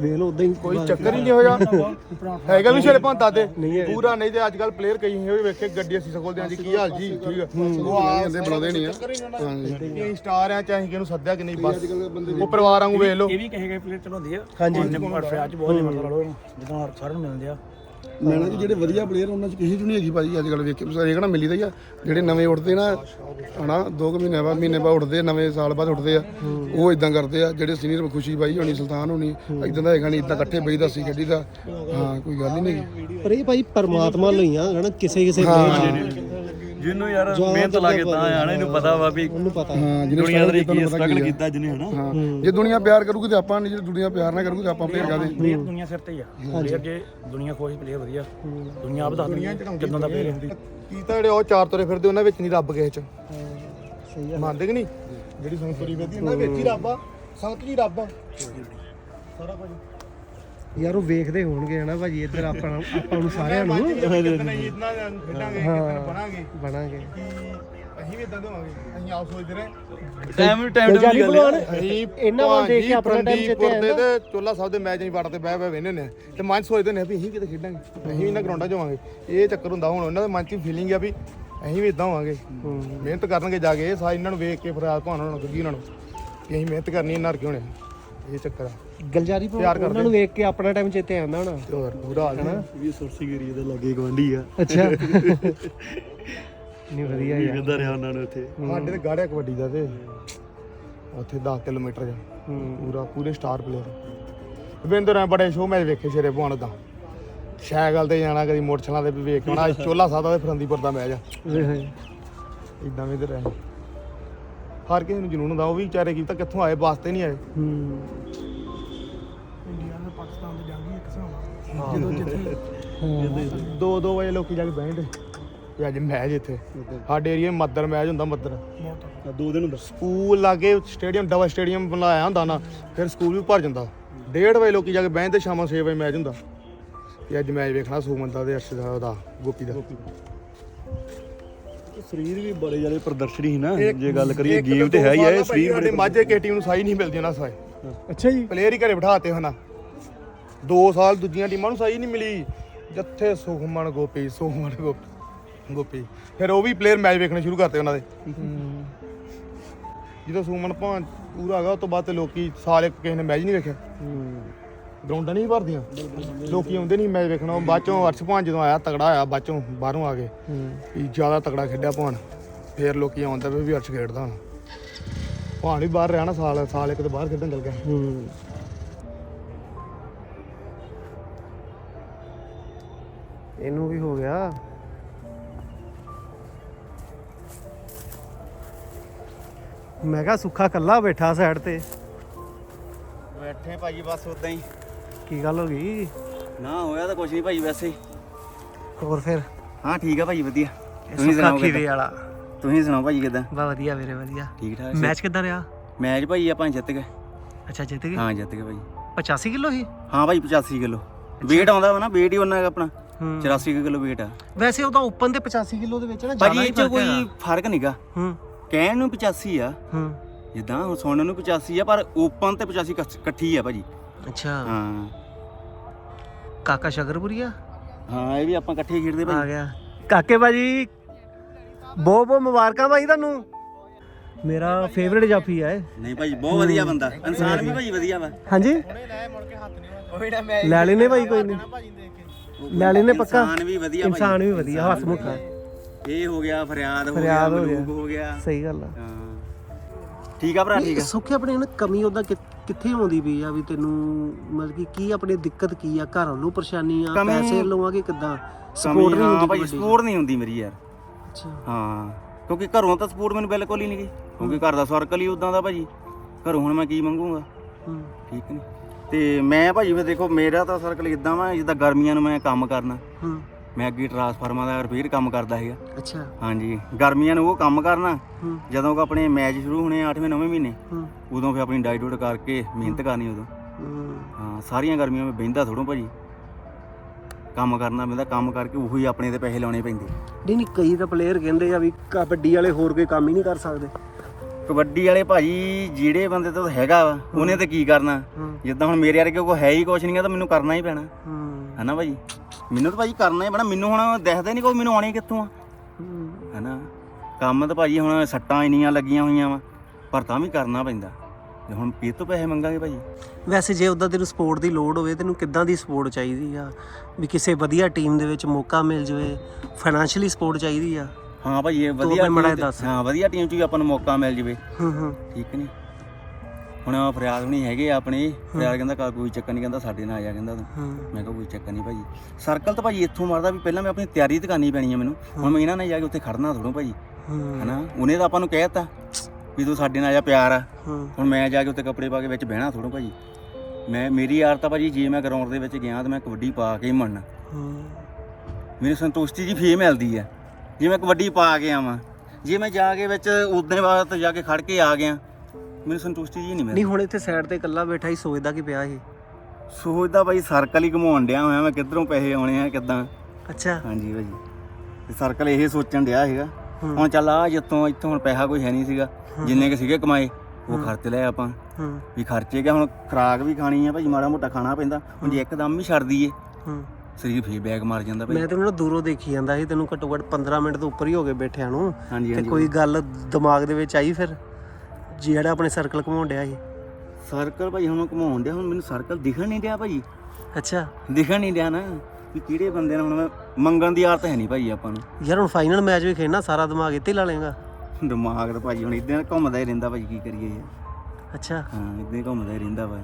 ਵੇਖ ਲਓ ਉਦਾਂ ਹੀ ਕੋਈ ਚੱਕਰ ਹੀ ਨਹੀਂ ਹੋਇਆ ਹੈਗਾ ਵੀ ਛੇਲੇ ਭੰਤਾ ਤੇ। ਪੂਰਾ ਨਹੀਂ ਤੇ ਅੱਜ ਕੱਲ ਪਲੇਅਰ ਕਈ ਹੋਏ ਵੇਖੇ ਗੱਡੀ ਅਸੀਂ ਸਕੋਲਦੇ ਆਂ ਜੀ ਕੀ ਹਾਲ ਜੀ ਠੀਕ ਹੈ। ਉਹ ਆ ਜਾਂਦੇ ਬਣਾਉਂਦੇ ਨਹੀਂ ਆ। ਹਾਂਜੀ। ਪਿੰਗ ਸਟਾਰ ਆ ਚਾਹੇ ਕਿਹਨੂੰ ਸੱਦਿਆ ਕਿ ਨਹੀਂ ਬਸ। ਉਹ ਪਰਿਵਾਰ ਵਾਂਗੂ ਵੇਖ ਲਓ। ਇਹ ਵੀ ਕਹੇ ਗਏ ਪਲੇਅਰ ਚਲਾਉਂਦੇ ਆ। ਹਾਂਜੀ। ਫਰਿਆਦ ਚ ਬਹੁਤ ਨਹੀਂ ਮਸਲਾ ਲੋ ਜਦੋਂ ਸਾਰਿਆਂ ਨੂੰ ਮਿਲਦੇ ਆ। ਮੈਨਾਂ ਕਿ ਜਿਹੜੇ ਵਧੀਆ ਪਲੇਅਰ ਉਹਨਾਂ ਚ ਕਿਸੇ ਚ ਨਹੀਂ ਹੈਗੀ ਭਾਜੀ ਅੱਜ ਕੱਲ ਵੇਖੇ ਸਾਰੇ ਕਿਹੜਾ ਮਿਲੀ ਦਾ ਹੀ ਆ। ਜਿਹੜੇ ਨਵੇਂ ਉੱਠਦੇ ਨਾ ਹਨਾ 2 ਮਹੀਨੇ ਬਾਅਦ ਮਹੀਨੇ ਬਾਅਦ ਉੱਠਦੇ ਆ, ਨਵੇਂ ਸਾਲ ਬਾਅਦ ਉੱਠਦੇ ਆ ਉਹ ਇਦਾਂ ਕਰਦੇ ਆ। ਜਿਹੜੇ ਸੀਨੀਅਰ ਖੁਸ਼ੀ ਬਾਈ ਹੋਣੀ ਸੁਲਤਾਨ ਹੋਣੀ ਇਦਾਂ ਦਾ ਹੈਗਾ ਨਹੀਂ ਇਦਾਂ ਇਕੱਠੇ ਬਈ ਦੱਸੀ ਖੇਡੀ ਦਾ। ਹਾਂ ਕੋਈ ਗੱਲ ਹੀ ਨਹੀਂ। ਪਰ ਇਹ ਭਾਈ ਪਰਮਾਤਮਾ ਲਈ ਆ ਹਨਾ ਕਿਸੇ ਕਿਸੇ player ਜਿਹਨੂੰ ਯਾਰ ਮਿਹਨਤ ਲਾ ਕੇ ਤਾਂ ਆਣਾ ਇਹਨੂੰ ਪਤਾ ਵਾ ਵੀ ਨੂੰ ਪਤਾ। ਹਾਂ ਜਿਹਨੇ ਦੁਨੀਆ ਦੇ ਕੀ ਕੀਤਾ ਸਟਰਗਲ ਕੀਤਾ ਜਿਹਨੇ ਹਨਾ? ਹਾਂ ਜੇ ਦੁਨੀਆ ਪਿਆਰ ਕਰੂਗੀ ਤੇ ਆਪਾਂ ਨਹੀਂ ਜੇ ਦੁਨੀਆ ਪਿਆਰ ਨਾ ਕਰੂਗੀ ਤਾਂ ਆਪਾਂ ਪਲੇਅਰ ਕਾਦੇ ਪਲੇਅਰ ਦੁਨੀਆ ਸਿਰ ਤੇ ਹੀ ਆ। ਪਲੇਅਰ ਜੇ ਦੁਨੀਆ ਖੁਸ਼ ਪਲੇਅਰ ਵਧੀਆ ਦੁਨੀਆ ਆਪ ਦੱਸਦੀ ਆ ਕਿੰਨਾ ਦਾ ਪਲੇਅਰ ਹੈ ਕੀ ਤਾਂ ਜਿਹੜੇ ਉਹ ਚਾਰ ਤੁਰੇ ਫਿਰਦੇ ਉਹਨਾਂ ਵਿੱਚ ਨਹੀਂ ਰੱਬ ਕਿਸੇ ਚ। ਸਹੀ ਆ। ਮੰਨਦੇ ਕਿ ਨਹੀਂ? ਜਿਹੜੀ ਤੁਰੀ ਫਿਰਦੀ ਉਹਨਾਂ ਵਿੱਚ ਹੀ ਰੱਬ ਆ ਸੰਗਤ ਜੀ ਰੱਬ ਆ। ਸਾਰਾ ਕੁਝ। ਯਾਰ ਉਹ ਵੇਖਦੇ ਹੋਣਗੇ ਹਨਾ ਭਾਜੀ ਇੱਧਰ ਆਪਾਂ ਆਪਾਂ ਨੂੰ ਸਾਰਿਆਂ ਨੂੰ। ਕਿੰਨਾ ਇਤਨਾ ਖੇਡਾਂਗੇ ਕਿੰਨਾ ਬਣਾਂਗੇ। ਬਣਾਂਗੇ। ਕਿ ਅਸੀਂ ਵੀ ਇਦਾਂ ਦੇ ਹੋਵਾਂਗੇ ਅਸੀਂ ਆਪ ਸੋਚਦੇ ਰਹੇ। ਟਾਈਮ ਟਾਈਮ ਦੀ ਗੱਲ ਆ ਅਸੀਂ ਇਹਨਾਂ ਵੱਲ ਦੇਖ ਕੇ ਆਪਣਾ time ਚੇਤੇ ਪ੍ਰਦੀਪੁਰ ਦੇ ਤੇ ਚੋਲਾ ਸਾਹਿਬ ਦੇ ਮੈਚ ਅਸੀਂ ਵੜ ਤੇ ਬਹਿ ਬਹਿ ਹੁੰਦੇ ਆ। ਤੇ ਮਨ ਸੋਚਦੇ ਨੇ ਵੀ ਅਸੀਂ ਕਿਤੇ ਖੇਡਾਂਗੇ ਅਸੀਂ ਵੀ ਇਹਨਾਂ ਗਰਾਊਂਡਾਂ 'ਚ ਇਹ ਚੱਕਰ ਹੁੰਦਾ ਹੁਣ ਉਹਨਾਂ ਦੇ ਮਨ 'ਚ ਫੀਲਿੰਗ ਆ ਵੀ ਅਸੀਂ ਵੀ ਇਦਾਂ ਹੋਵਾਂਗੇ। ਮਿਹਨਤ ਕਰਨਗੇ ਜਾ ਕੇ ਸਾਰੇ ਇਹਨਾਂ ਨੂੰ ਵੇਖ ਕੇ ਫਰਿਆਦ ਭਾਣ ਉਹਨਾਂ ਨੂੰ ਗੱਗੀ ਉਹਨਾਂ ਨੂੰ ਕਿ ਅਸੀਂ ਮਿਹਨਤ ਕਰਨੀ ਇਹਨਾਂ ਰਕੇ ਹੋਣੇ ਇਹ ਚੱਕਰ ਆ। ਗਲਜਾਰੀ ਪਰ ਪਿਆਰ ਉਹਨਾਂ। ਨੂੰ ਵੇਖ ਕੇ ਆਪਣਾ ਟਾਈਮ ਚੇਤੇ ਆਉਂਦਾ ਹੋਣਾ। ਹੋਰ ਪੂਰਾ ਹਾਲ ਹੈ ਵੀ ਸਰਸੀ ਏਰੀਆ ਦੇ ਲਾਗੇ ਗਵਾਂਢੀ ਆ। ਅੱਛਾ। ਨਹੀਂ ਵਧੀਆ ਯਾਰ। ਕਹਿੰਦਾ ਰਿਹਾ ਉਹਨਾਂ ਨੂੰ ਉੱਥੇ ਸਾਡੇ ਤੇ ਗਾੜਿਆ ਕਬੱਡੀ ਦਾ ਤੇ ਉੱਥੇ 10 ਕਿਲੋਮੀਟਰ ਜਾ। ਹੂੰ। ਪੂਰਾ ਪੂਰੇ ਸਟਾਰ ਪਲੇਅਰ ਵਿੰਦਰ ਐ ਬੜੇ ਸ਼ੋਅ ਮੈਚ ਵੇਖੇ ਸ਼ੇਰੇ ਭਵਾਨ ਦਾ ਸਾਈਕਲ ਤੇ ਜਾਣਾ ਕਦੀ ਮੋਟਰਸਾਈਕਲਾਂ ਤੇ ਵੀ ਵੇਖ ਕੇ ਆਉਣਾ ਚੋਲਾ ਸਾਦਾ ਤੇ ਫਰੰਦੀਪੁਰ ਦਾ ਮੈਚ ਆ। ਓਏ ਹੋਏ। ਇਦਾਂ ਵੀ ਤੇ ਰਹੇ ਹਰ ਕਿਸੇ ਨੂੰ ਜਨੂਨ ਹੁੰਦਾ ਉਹ ਵੀ ਵਿਚਾਰੇ ਕੀ ਤਾਂ ਕਿੱਥੋਂ ਆਏ ਵਾਸਤੇ ਨਹੀਂ ਆਏ। ਹੂੰ ਇੰਡੀਆ ਤੇ ਪਾਕਿਸਤਾਨ ਦੀ ਜੰਗ ਹੀ ਇੱਕ ਹਿਸਾਬ ਨਾਲ ਜਦੋਂ ਜਿੱਥੇ ਦੋ ਦੋ ਵਜੇ ਲੋਕੀ ਜਾ ਕੇ ਬਹਿੰਦੇ ਤੇ ਅੱਜ ਮੈਚ ਇੱਥੇ। ਸਾਡੇ ਏਰੀਆ ਮੱਦਰ ਮੈਚ ਹੁੰਦਾ ਮੱਦਰ ਦੋ ਦਿਨ ਹੁੰਦਾ। ਸਕੂਲ ਲਾਗੇ ਸਟੇਡੀਅਮ ਡਬਲ ਸਟੇਡੀਅਮ ਬਣਾਇਆ ਹੁੰਦਾ ਨਾ ਫਿਰ ਸਕੂਲ ਵੀ ਭਰ ਜਾਂਦਾ। 1:30 ਵਜੇ ਲੋਕੀ ਜਾ ਕੇ ਬਹਿੰਦੇ ਸ਼ਾਮਾਂ 6 ਵਜੇ ਮੈਚ ਹੁੰਦਾ। ਤੇ ਅੱਜ ਮੈਚ ਵੇਖਣਾ ਸੁਮਨ ਦਾ ਤੇ ਅਰਸ਼ ਦਾ ਉਹਦਾ ਗੋਪੀ ਦਾ। ਸਰੀਰ ਵੀ ਬੜੇ ਜ਼ਿਆਦਾ ਪ੍ਰਦਰਸ਼ਨੀ ਸੀ ਨਾ ਜੇ ਗੱਲ ਕਰੀਏ ਗੇਮ ਤੇ ਹੈ ਹੀ ਇਹ ਸਰੀਰ ਸਾਡੇ ਮਾਝੇ ਕੇ ਟੀਮ ਨੂੰ ਸਾਈ ਨਹੀਂ ਮਿਲਦੀ ਨਾ ਸਾਈ। ਅੱਛਾ ਜੀ। ਪਲੇਅਰ ਹੀ ਘਰੇ ਬਿਠਾਤੇ ਹਨਾ। 2 ਸਾਲ ਦੂਜੀਆਂ ਟੀਮਾਂ ਨੂੰ ਸਹੀ ਨਹੀਂ ਮਿਲੀ। ਜਿੱਥੇ ਸੁਖਮਨ ਗੋਪੀ ਸੁਖਮਨ ਗੋਪੀ ਗੋਪੀ। ਫਿਰ ਉਹ ਵੀ ਪਲੇਅਰ ਮੈਚ ਵੇਖਣੇ ਸ਼ੁਰੂ ਕਰਤੇ ਉਹਨਾਂ ਦੇ। ਜਦੋਂ ਸੁਖਮਨ ਭਾਂ ਪੂਰਾ ਹੈਗਾ, ਉਸ ਤੋਂ ਬਾਅਦ ਤੇ ਲੋਕੀ ਸਾਲ ਕਿਸੇ ਨੇ ਮੈਚ ਨਹੀਂ ਵੇਖਿਆ। ਗਰਾਊਂਡਾਂ ਨਹੀਂ ਭਰਦੀਆਂ। ਲੋਕੀ ਆਉਂਦੇ ਨਹੀਂ ਮੈਚ ਵੇਖਣਾ। ਬਾਅਦ ਚੋਂ ਅਰਸ਼ ਭਾਂ ਜਦੋਂ ਆਇਆ, ਤਗੜਾ ਆਇਆ, ਬਾਅਦ ਚੋਂ ਬਾਹਰੋਂ ਆ ਕੇ ਵੀ ਜ਼ਿਆਦਾ ਤਗੜਾ ਖੇਡਿਆ ਭਾਣ ਫਿਰ ਲੋਕੀ ਆਉਂਦੇ ਵੀ ਅਰਸ਼ ਖੇਡਦਾ ਹੁਣ। ਭਾਣ ਵੀ ਬਾਹਰ ਰਿਹਾ ਨਾ ਸਾਲ ਸਾਲ ਇੱਕ ਤੇ ਬਾਹਰ ਖੇਡਣ ਚੱਲ ਗਿਆ। ਇਹਨੂੰ ਵੀ ਹੋ ਗਿਆ। ਮੈਂ ਕਿਹਾ ਸੁੱਖਾ ਕੱਲਾ ਬੈਠਾ ਸਾਈਡ ਤੇ। ਬੈਠੇ ਭਾਜੀ ਬਸ ਉਦਾਂ ਹੀ। ਕੀ ਗੱਲ ਹੋ ਗਈ? ਨਾ ਹੋਇਆ ਤਾਂ ਕੁਝ ਨਹੀਂ ਭਾਜੀ ਵੈਸੇ। ਹੀ। ਹੋਰ ਫਿਰ? ਹਾਂ ਠੀਕ ਆ ਭਾਜੀ ਵਧੀਆ। ਇਹ ਤੁਸੀਂ ਸੁੱਖਾ ਸੁਣਾਓ ਖੀਵੇ ਕਿੱਦਾਂ? ਵਾਲਾ। ਤੁਸੀਂ ਸੁਣਾਓ ਭਾਜੀ ਕਿਦਾਂ? ਬਾ ਵਧੀਆ ਵੀਰੇ ਵਧੀਆ। ਠੀਕ ਠਾਕ ਮੈਚ ਕਿੱਦਾਂ ਰਿਹਾ? ਮੈਚ ਭਾਜੀ ਆਪਾਂ ਜਿੱਤ ਗਏ। ਅੱਛਾ ਜਿੱਤ ਗਏ? ਹਾਂ ਜਿੱਤ ਗਏ ਭਾਜੀ। 85 ਕਿਲੋ ਸੀ? ਹਾਂ ਭਾਜੀ 85 ਕਿਲੋ। weight ਆਉਂਦਾ ਵਾ ਨਾ weight ਹੀ ਉਹਨਾਂ ਦਾ ਆਪਣਾ। ਹੂੰ 84 ਕਿਲੋ weight ਆ। ਵੈਸੇ ਉਹਦਾ ਓਪਨ ਤੇ 85 ਕਿਲੋ ਦੇ ਵਿੱਚ ਨਾ ਭਾਜੀ ਜ਼ਿਆਦਾ ਇਹ ਹੀ ਚ ਫ਼ਰਕ ਕੋਈ। ਫ਼ਰਕ ਨਹੀਂਗਾ ਹੂੰ। ਕਹਿਣ ਨੂੰ 85 ਆ। ਹੂੰ। ਜਿੱਦਾਂ ਹੁਣ ਸੁਣਨ ਨੂੰ 85 ਆ ਪਰ ਓਪਨ ਤੇ 85 ਇਕੱਠ- ਇਕੱਠੀ ਆ ਭਾਜੀ। ਅੱਛਾ। ਹਾਂ। ਕਾਕਾ ਸ਼ਗਰਪੁਰੀਆ? ਹਾਂ ਇਹ ਵੀ ਆਪਾਂ ਇਕੱਠੇ ਹੀ ਖੇਡਦੇ ਆ ਭਾਜੀ ਗਿਆ। ਕਾਕੇ ਭਾਜੀ ਬਹੁਤ ਬਹੁਤ ਮੁਬਾਰਕਾਂ ਭਾਈ ਤੁਹਾਨੂੰ। ਮੇਰਾ ਫੇਵਰਿਟ ਜਾਫੀ ਹੈ ਨਹੀਂ ਭਾਜੀ ਬਹੁਤ ਵਧੀਆ ਬੰਦਾ। ਇਨਸਾਨ ਵੀ ਭਾਜੀ ਵਧੀਆ ਵਾ। ਹਾਂਜੀ? ਲੈ ਲੈਨੇ ਭਾਈ ਕੋਈ ਨਹੀਂ ਲੈ ਲੈਨੇ ਪੱਕਾ? ਇਨਸਾਨ ਵੀ ਵਧੀਆ ਭਾਜੀ ਇਨਸਾਨ ਵੀ ਵਧੀਆ ਹਸਮੁਖ ਹੈ ਇਹ ਹੋ ਗਿਆ ਫਰਿਆਦ ਹੋ ਗਿਆ ਫਰਿਆਦ ਹੋ ਗਿਆ। ਮਲੂਕ ਹੋ ਗਿਆ। ਸਹੀ ਗੱਲ ਆ। ਹਾਂ। ਠੀਕ ਆ ਭਰਾ ਠੀਕ ਆ। ਸੁੱਖੇ ਆਪਣੇ ਨਾ ਕਮੀ ਉਹਦਾ ਕਿ- ਕਿੱਥੇ ਆਉਂਦੀ ਪਈ ਆ ਵੀ ਤੈਨੂੰ ਮਤਲਬ ਕਿ ਕੀ ਆਪਣੀ ਦਿੱਕਤ ਕੀ ਆ ਘਰ ਵੱਲੋਂ ਪਰੇਸ਼ਾਨੀ ਆ ਕਮੀ- ਪੈਸੇ ਲਵਾਂਗੇ ਕਿੱਦਾਂ? ਸਪੋਰਟ ਨਹੀਂ ਹਾਂ ਹੁੰਦੀ ਭਾਈ। ਸਪੋਰਟ ਨਹੀਂ ਹੁੰਦੀ ਮੇਰੀ ਯਾਰ। ਅੱਛਾ। ਹਾਂ ਕਿਉਂਕਿ ਘਰੋਂ ਤਾਂ ਸਪੋਰਟ ਮੈਨੂੰ ਬਿਲਕੁਲ ਹੀ ਨਹੀਂ ਗਈ ਕਿਉਂਕਿ ਘਰ ਦਾ ਸਰਕਲ ਹੀ ਉਦਾਂ ਦਾ ਭਾਜੀ। ਘਰੋਂ ਹੁਣ ਮੈਂ ਕੀ ਮੰਗੂਗਾ? ਠੀਕ ਨਹੀਂ ਤੇ ਮੈਂ ਭਾਜੀ ਫਿਰ ਦੇਖੋ ਮੇਰਾ ਤਾਂ ਸਰਕਲ ਇਦਾਂ ਵਾ ਜਿੱਦਾਂ ਗਰਮੀਆਂ ਨੂੰ ਮੈਂ ਕੰਮ ਕਰਨਾ। ਹੂੰ। ਮੈਂ ਅੱਗੇ ਟਰਾਂਸਫਾਰਮਰ ਦਾ ਰਿਪੇਅਰ ਕੰਮ ਕਰਦਾ ਹੈਗਾ ਅੱਛਾ। ਹਾਂਜੀ। ਗਰਮੀਆਂ ਨੂੰ ਉਹ ਕੰਮ ਕਰਨਾ ਜਦੋਂ ਕਿ ਆਪਣੇ ਮੈਚ ਸ਼ੁਰੂ ਹੋਣੇ 8ਵੇਂ 9ਵੇਂ ਮਹੀਨੇ ਉਦੋਂ ਫਿਰ ਆਪਣੀ ਡਾਈਟ ਡੂਟ ਕਰਕੇ ਮਿਹਨਤ ਕਰਨੀ ਉਦੋਂ। ਹੂੰ। ਹਾਂ ਸਾਰੀਆਂ ਗਰਮੀਆਂ ਮੈਂ ਬਹਿੰਦਾ ਥੋੜੋਂ ਭਾਜੀ। ਕੰਮ ਕਰਨਾ ਪੈਂਦਾ ਕੰਮ ਕਰਕੇ ਉਹੀ ਆਪਣੇ ਤੇ ਪੈਸੇ ਲਾਉਣੇ ਪੈਂਦੇ। ਨਹੀਂ ਨਹੀਂ ਕਈ ਤਾਂ ਪਲੇਅਰ ਕਹਿੰਦੇ ਆ ਵੀ ਕਬੱਡੀ ਵਾਲੇ ਹੋਰ ਕੋਈ ਕੰਮ ਹੀ ਨਹੀਂ ਕਰ ਸਕਦੇ। ਕਬੱਡੀ ਵਾਲੇ ਭਾਜੀ ਜਿਹੜੇ ਬੰਦੇ ਤੋਂ ਹੈਗਾ ਵਾ ਉਹਨੇ ਤੇ ਕੀ ਕਰਨਾ? ਜਿੱਦਾਂ ਹੁਣ ਮੇਰੇ ਵਰਗੇ ਕੋਈ ਹੈ ਹੀ ਕੁਛ ਨਹੀਂ ਆ ਤਾਂ ਮੈਨੂੰ ਕਰਨਾ ਹੀ ਪੈਣਾ। ਹੂੰ। ਹੈਨਾ ਭਾਜੀ? ਮੈਨੂੰ ਤਾਂ ਭਾਜੀ ਕਰਨਾ ਹੀ ਪੈਣਾ। ਮੈਨੂੰ ਹੁਣ ਦਿਖਦਾ ਨਹੀਂ ਕੋਈ ਮੈਨੂੰ ਆਉਣੀ ਕਿੱਥੋਂ ਆ। ਹੂੰ। ਹੈਨਾ? ਕੰਮ ਤਾਂ ਭਾਜੀ ਹੁਣ ਸੱਟਾਂ ਇੰਨੀਆਂ ਲੱਗੀਆਂ ਹੋਈਆਂ ਵਾ ਪਰ ਤਾਂ ਵੀ ਕਰਨਾ ਪੈਂਦਾ। ਤੇ ਹੁਣ ਇਹ ਤੋਂ ਪੈਸੇ ਮੰਗਾਂਗੇ ਭਾਜੀ? ਵੈਸੇ ਜੇ ਉਦਾਂ ਤੈਨੂੰ ਸਪੋਰਟ ਦੀ ਲੋੜ ਹੋਵੇ ਤੈਨੂੰ ਕਿੱਦਾਂ ਦੀ ਸਪੋਰਟ ਚਾਹੀਦੀ ਆ? ਵੀ ਕਿਸੇ ਵਧੀਆ ਟੀਮ ਦੇ ਵਿੱਚ ਮੌਕਾ ਮਿਲ ਜਾਵੇ ਫਾਈਨੈਂਸ਼ੀਅਲੀ ਸਪੋਰਟ ਚਾਹੀਦੀ ਆ? ਹਾਂ ਭਾਜੀ ਇਹ ਵਧੀਆ ਆਪਣੇ ਮਾੜਾ team ਦੱਸ। ਹਾਂ ਵਧੀਆ ਟੀਮ 'ਚ ਵੀ ਆਪਾਂ ਨੂੰ ਮੌਕਾ ਮਿਲ ਜਵੇ। ਹੂੰ ਹੂੰ। ਠੀਕ ਨਹੀਂ ਹੁਣ ਆਹ ਫਰਿਆਦ ਨਹੀਂ ਹੈਗੇ ਆਪਣੇ। ਫਰਿਆਦ ਕਹਿੰਦਾ ਕਾ- ਕੋਈ ਚੱਕਰ ਨਹੀਂ ਕਹਿੰਦਾ ਸਾਡੇ ਨਾਲ ਆ ਜਾ ਕਹਿੰਦਾ ਤੂੰ। ਹੂੰ। ਮੈਂ ਕਿਹਾ ਕੋਈ ਚੱਕਰ ਨਹੀਂ ਭਾਜੀ ਸਰਕਲ ਤਾਂ ਭਾਜੀ ਇੱਥੋਂ ਮਾਰਦਾ ਵੀ ਪਹਿਲਾਂ ਮੈਂ ਆਪਣੀ ਤਿਆਰੀ ਤੇ ਕਰਨੀ ਪੈਣੀ ਹੈ ਮੈਨੂੰ। ਹੁਣ ਮੈਂ ਇਹਨਾਂ ਨਾਲ ਜਾ ਕੇ ਉੱਥੇ ਖੜਨਾ ਥੋੜੋ ਭਾਜੀ ਹੂੰ। ਹਨਾ? ਉਹਨੇ ਤਾਂ ਆਪਾਂ ਨੂੰ ਕਹਿਤਾ ਵੀ ਤੂੰ ਸਾਡੇ ਨਾਲ ਆ ਪਿਆਰ ਆ। ਹੂੰ। ਹੁਣ ਮੈਂ ਜਾ ਕੇ ਉੱਥੇ ਕੱਪੜੇ ਪਾ ਕੇ ਵਿੱਚ ਬਹਿਣਾ ਥੋੜੋ ਭਾਜੀ ਮੈਂ ਮੇਰੀ ਯਾਰ ਤਾਂ ਭਾਜੀ ਜੇ ਮੈਂ ਗਰਾਊਂਡ ਦੇ ਵਿੱਚ ਗਿਆ ਤਾਂ ਮੈਂ ਕਬੱਡੀ ਪਾ ਕੇ ਹੀ ਮੰਨਣਾ ਹੂੰ। ਮੈਨੂੰ ਸੰਤੁਸ਼ਟੀ ਜੀ ਫੇਰ ਮਿਲਦੀ ਆ। ਜੇ ਮੈਂ ਕਬੱਡੀ ਪਾ ਕੇ ਆਵਾਂ। ਜੇ ਮੈਂ ਜਾ ਕੇ ਵਿੱਚ ਉਦਨੇ ਬਾਅਦ ਜਾ ਕੇ ਖੜ ਕੇ ਆ ਗਿਆ ਮੈਨੂੰ ਸੰਤੁਸ਼ਟੀ ਜੀ ਨਹੀਂ ਮਿਲਦੀ। ਨਹੀਂ ਹੁਣ ਇੱਥੇ ਸਾਈਡ ਤੇ ਇਕੱਲਾ ਬੈਠਾ ਹੀ ਸੋਚਦਾ ਕਿ ਪਿਆ ਇਹ? ਸੋਚਦਾ ਭਾਈ ਸਰਕਲ ਹੀ ਘਮਾਉਣ ਡਿਆ ਹੋਇਆ ਮੈਂ ਕਿੱਧਰੋਂ ਪੈਸੇ ਆਉਣੇ ਆ ਕਿੱਦਾਂ? ਅੱਛਾ। ਹਾਂਜੀ ਭਾਜੀ। ਤੇ ਸਰਕਲ ਇਹ ਸੋਚਣ ਡਿਆ ਹੈਗਾ ਹੂੰ। ਹੁਣ ਚੱਲ ਆ ਜਿੱਥੋਂ ਇੱਥੋਂ ਹੁਣ ਪੈਸਾ ਕੋਈ ਹੈ ਨਹੀਂ ਸੀਗਾ। ਜਿੰਨੇ ਕਿ ਸੀਗੇ ਕਮਾਏ ਉਹ ਖਰਚ ਲਏ ਆਪਾਂ। ਹੂੰ। ਵੀ ਖਰਚੇ ਗਿਆ ਹੁਣ ਖਰਾਕ ਵੀ ਖਾਣੀ ਆ ਭਾਜੀ ਮਾੜਾ ਮੋਟਾ ਖਾਣਾ ਪੈਂਦਾ। ਹੁਣ ਜੇ ਇੱਕਦਮ ਹੀ ਛੱਡ ਦਈਏ। ਹੂੰ। ਸਰੀਰ ਫੇਰ ਬੈਗ ਮਾਰ ਜਾਂਦਾ ਭਾਈ ਮੈਂ ਤੈਨੂੰ ਨਾ ਦੂਰੋਂ ਦੇਖੀ ਜਾਂਦਾ ਸੀ ਤੈਨੂੰ ਘੱਟੋ ਘੱਟ 15 ਮਿੰਟ ਤੋਂ ਉੱਪਰ ਹੀ ਹੋ ਗਏ ਬੈਠਿਆਂ ਨੂੰ। ਹਾਂਜੀ ਤੇ ਹਾਂਜੀ। ਕੋਈ ਗੱਲ ਦਿਮਾਗ ਦੇ ਵਿੱਚ ਆਈ ਫਿਰ? ਜਿਹੜਾ ਆਪਣੇ ਸਰਕਲ ਘਮਾਉਣ ਡਿਆ ਸੀ। ਸਰਕਲ ਭਾਈ ਹੁਣ ਘੁਮਾਉਣ ਡਿਆ ਹੁਣ ਮੈਨੂੰ ਸਰਕਲ ਦਿਖਣ ਨਹੀਂ ਡਿਆ ਭਾਈ। ਅੱਛਾ। ਦਿਖਣ ਨਹੀਂ ਡਿਆ ਨਾ ਵੀ ਕਿਹੜੇ ਬੰਦੇ ਨਾਲ ਹੁਣ ਮੈਂ ਮੰਗਣ ਦੀ ਆਦਤ ਹੈ ਨਹੀਂ ਭਾਈ ਆਪਾਂ ਨੂੰ। ਯਾਰ ਹੁਣ ਫਾਈਨਲ ਮੈਚ ਵੀ ਖੇਡਣਾ ਸਾਰਾ ਦਿਮਾਗ ਇੱਥੇ ਹੀ ਲਾ ਲੇਗਾ ਦਿਮਾਗ ਤਾਂ ਭਾਈ ਹੁਣ ਇਦਾਂ ਘੁੰਮਦਾ ਹੀ ਰਹਿੰਦਾ ਭਾਈ ਕੀ ਕਰੀਏ। ਯਾਰ ਅੱਛਾ। ਹਾਂ ਇਦਾਂ ਹੀ ਘੁੰਮਦਾ ਹੀ ਰਹਿੰਦਾ ਭਾਈ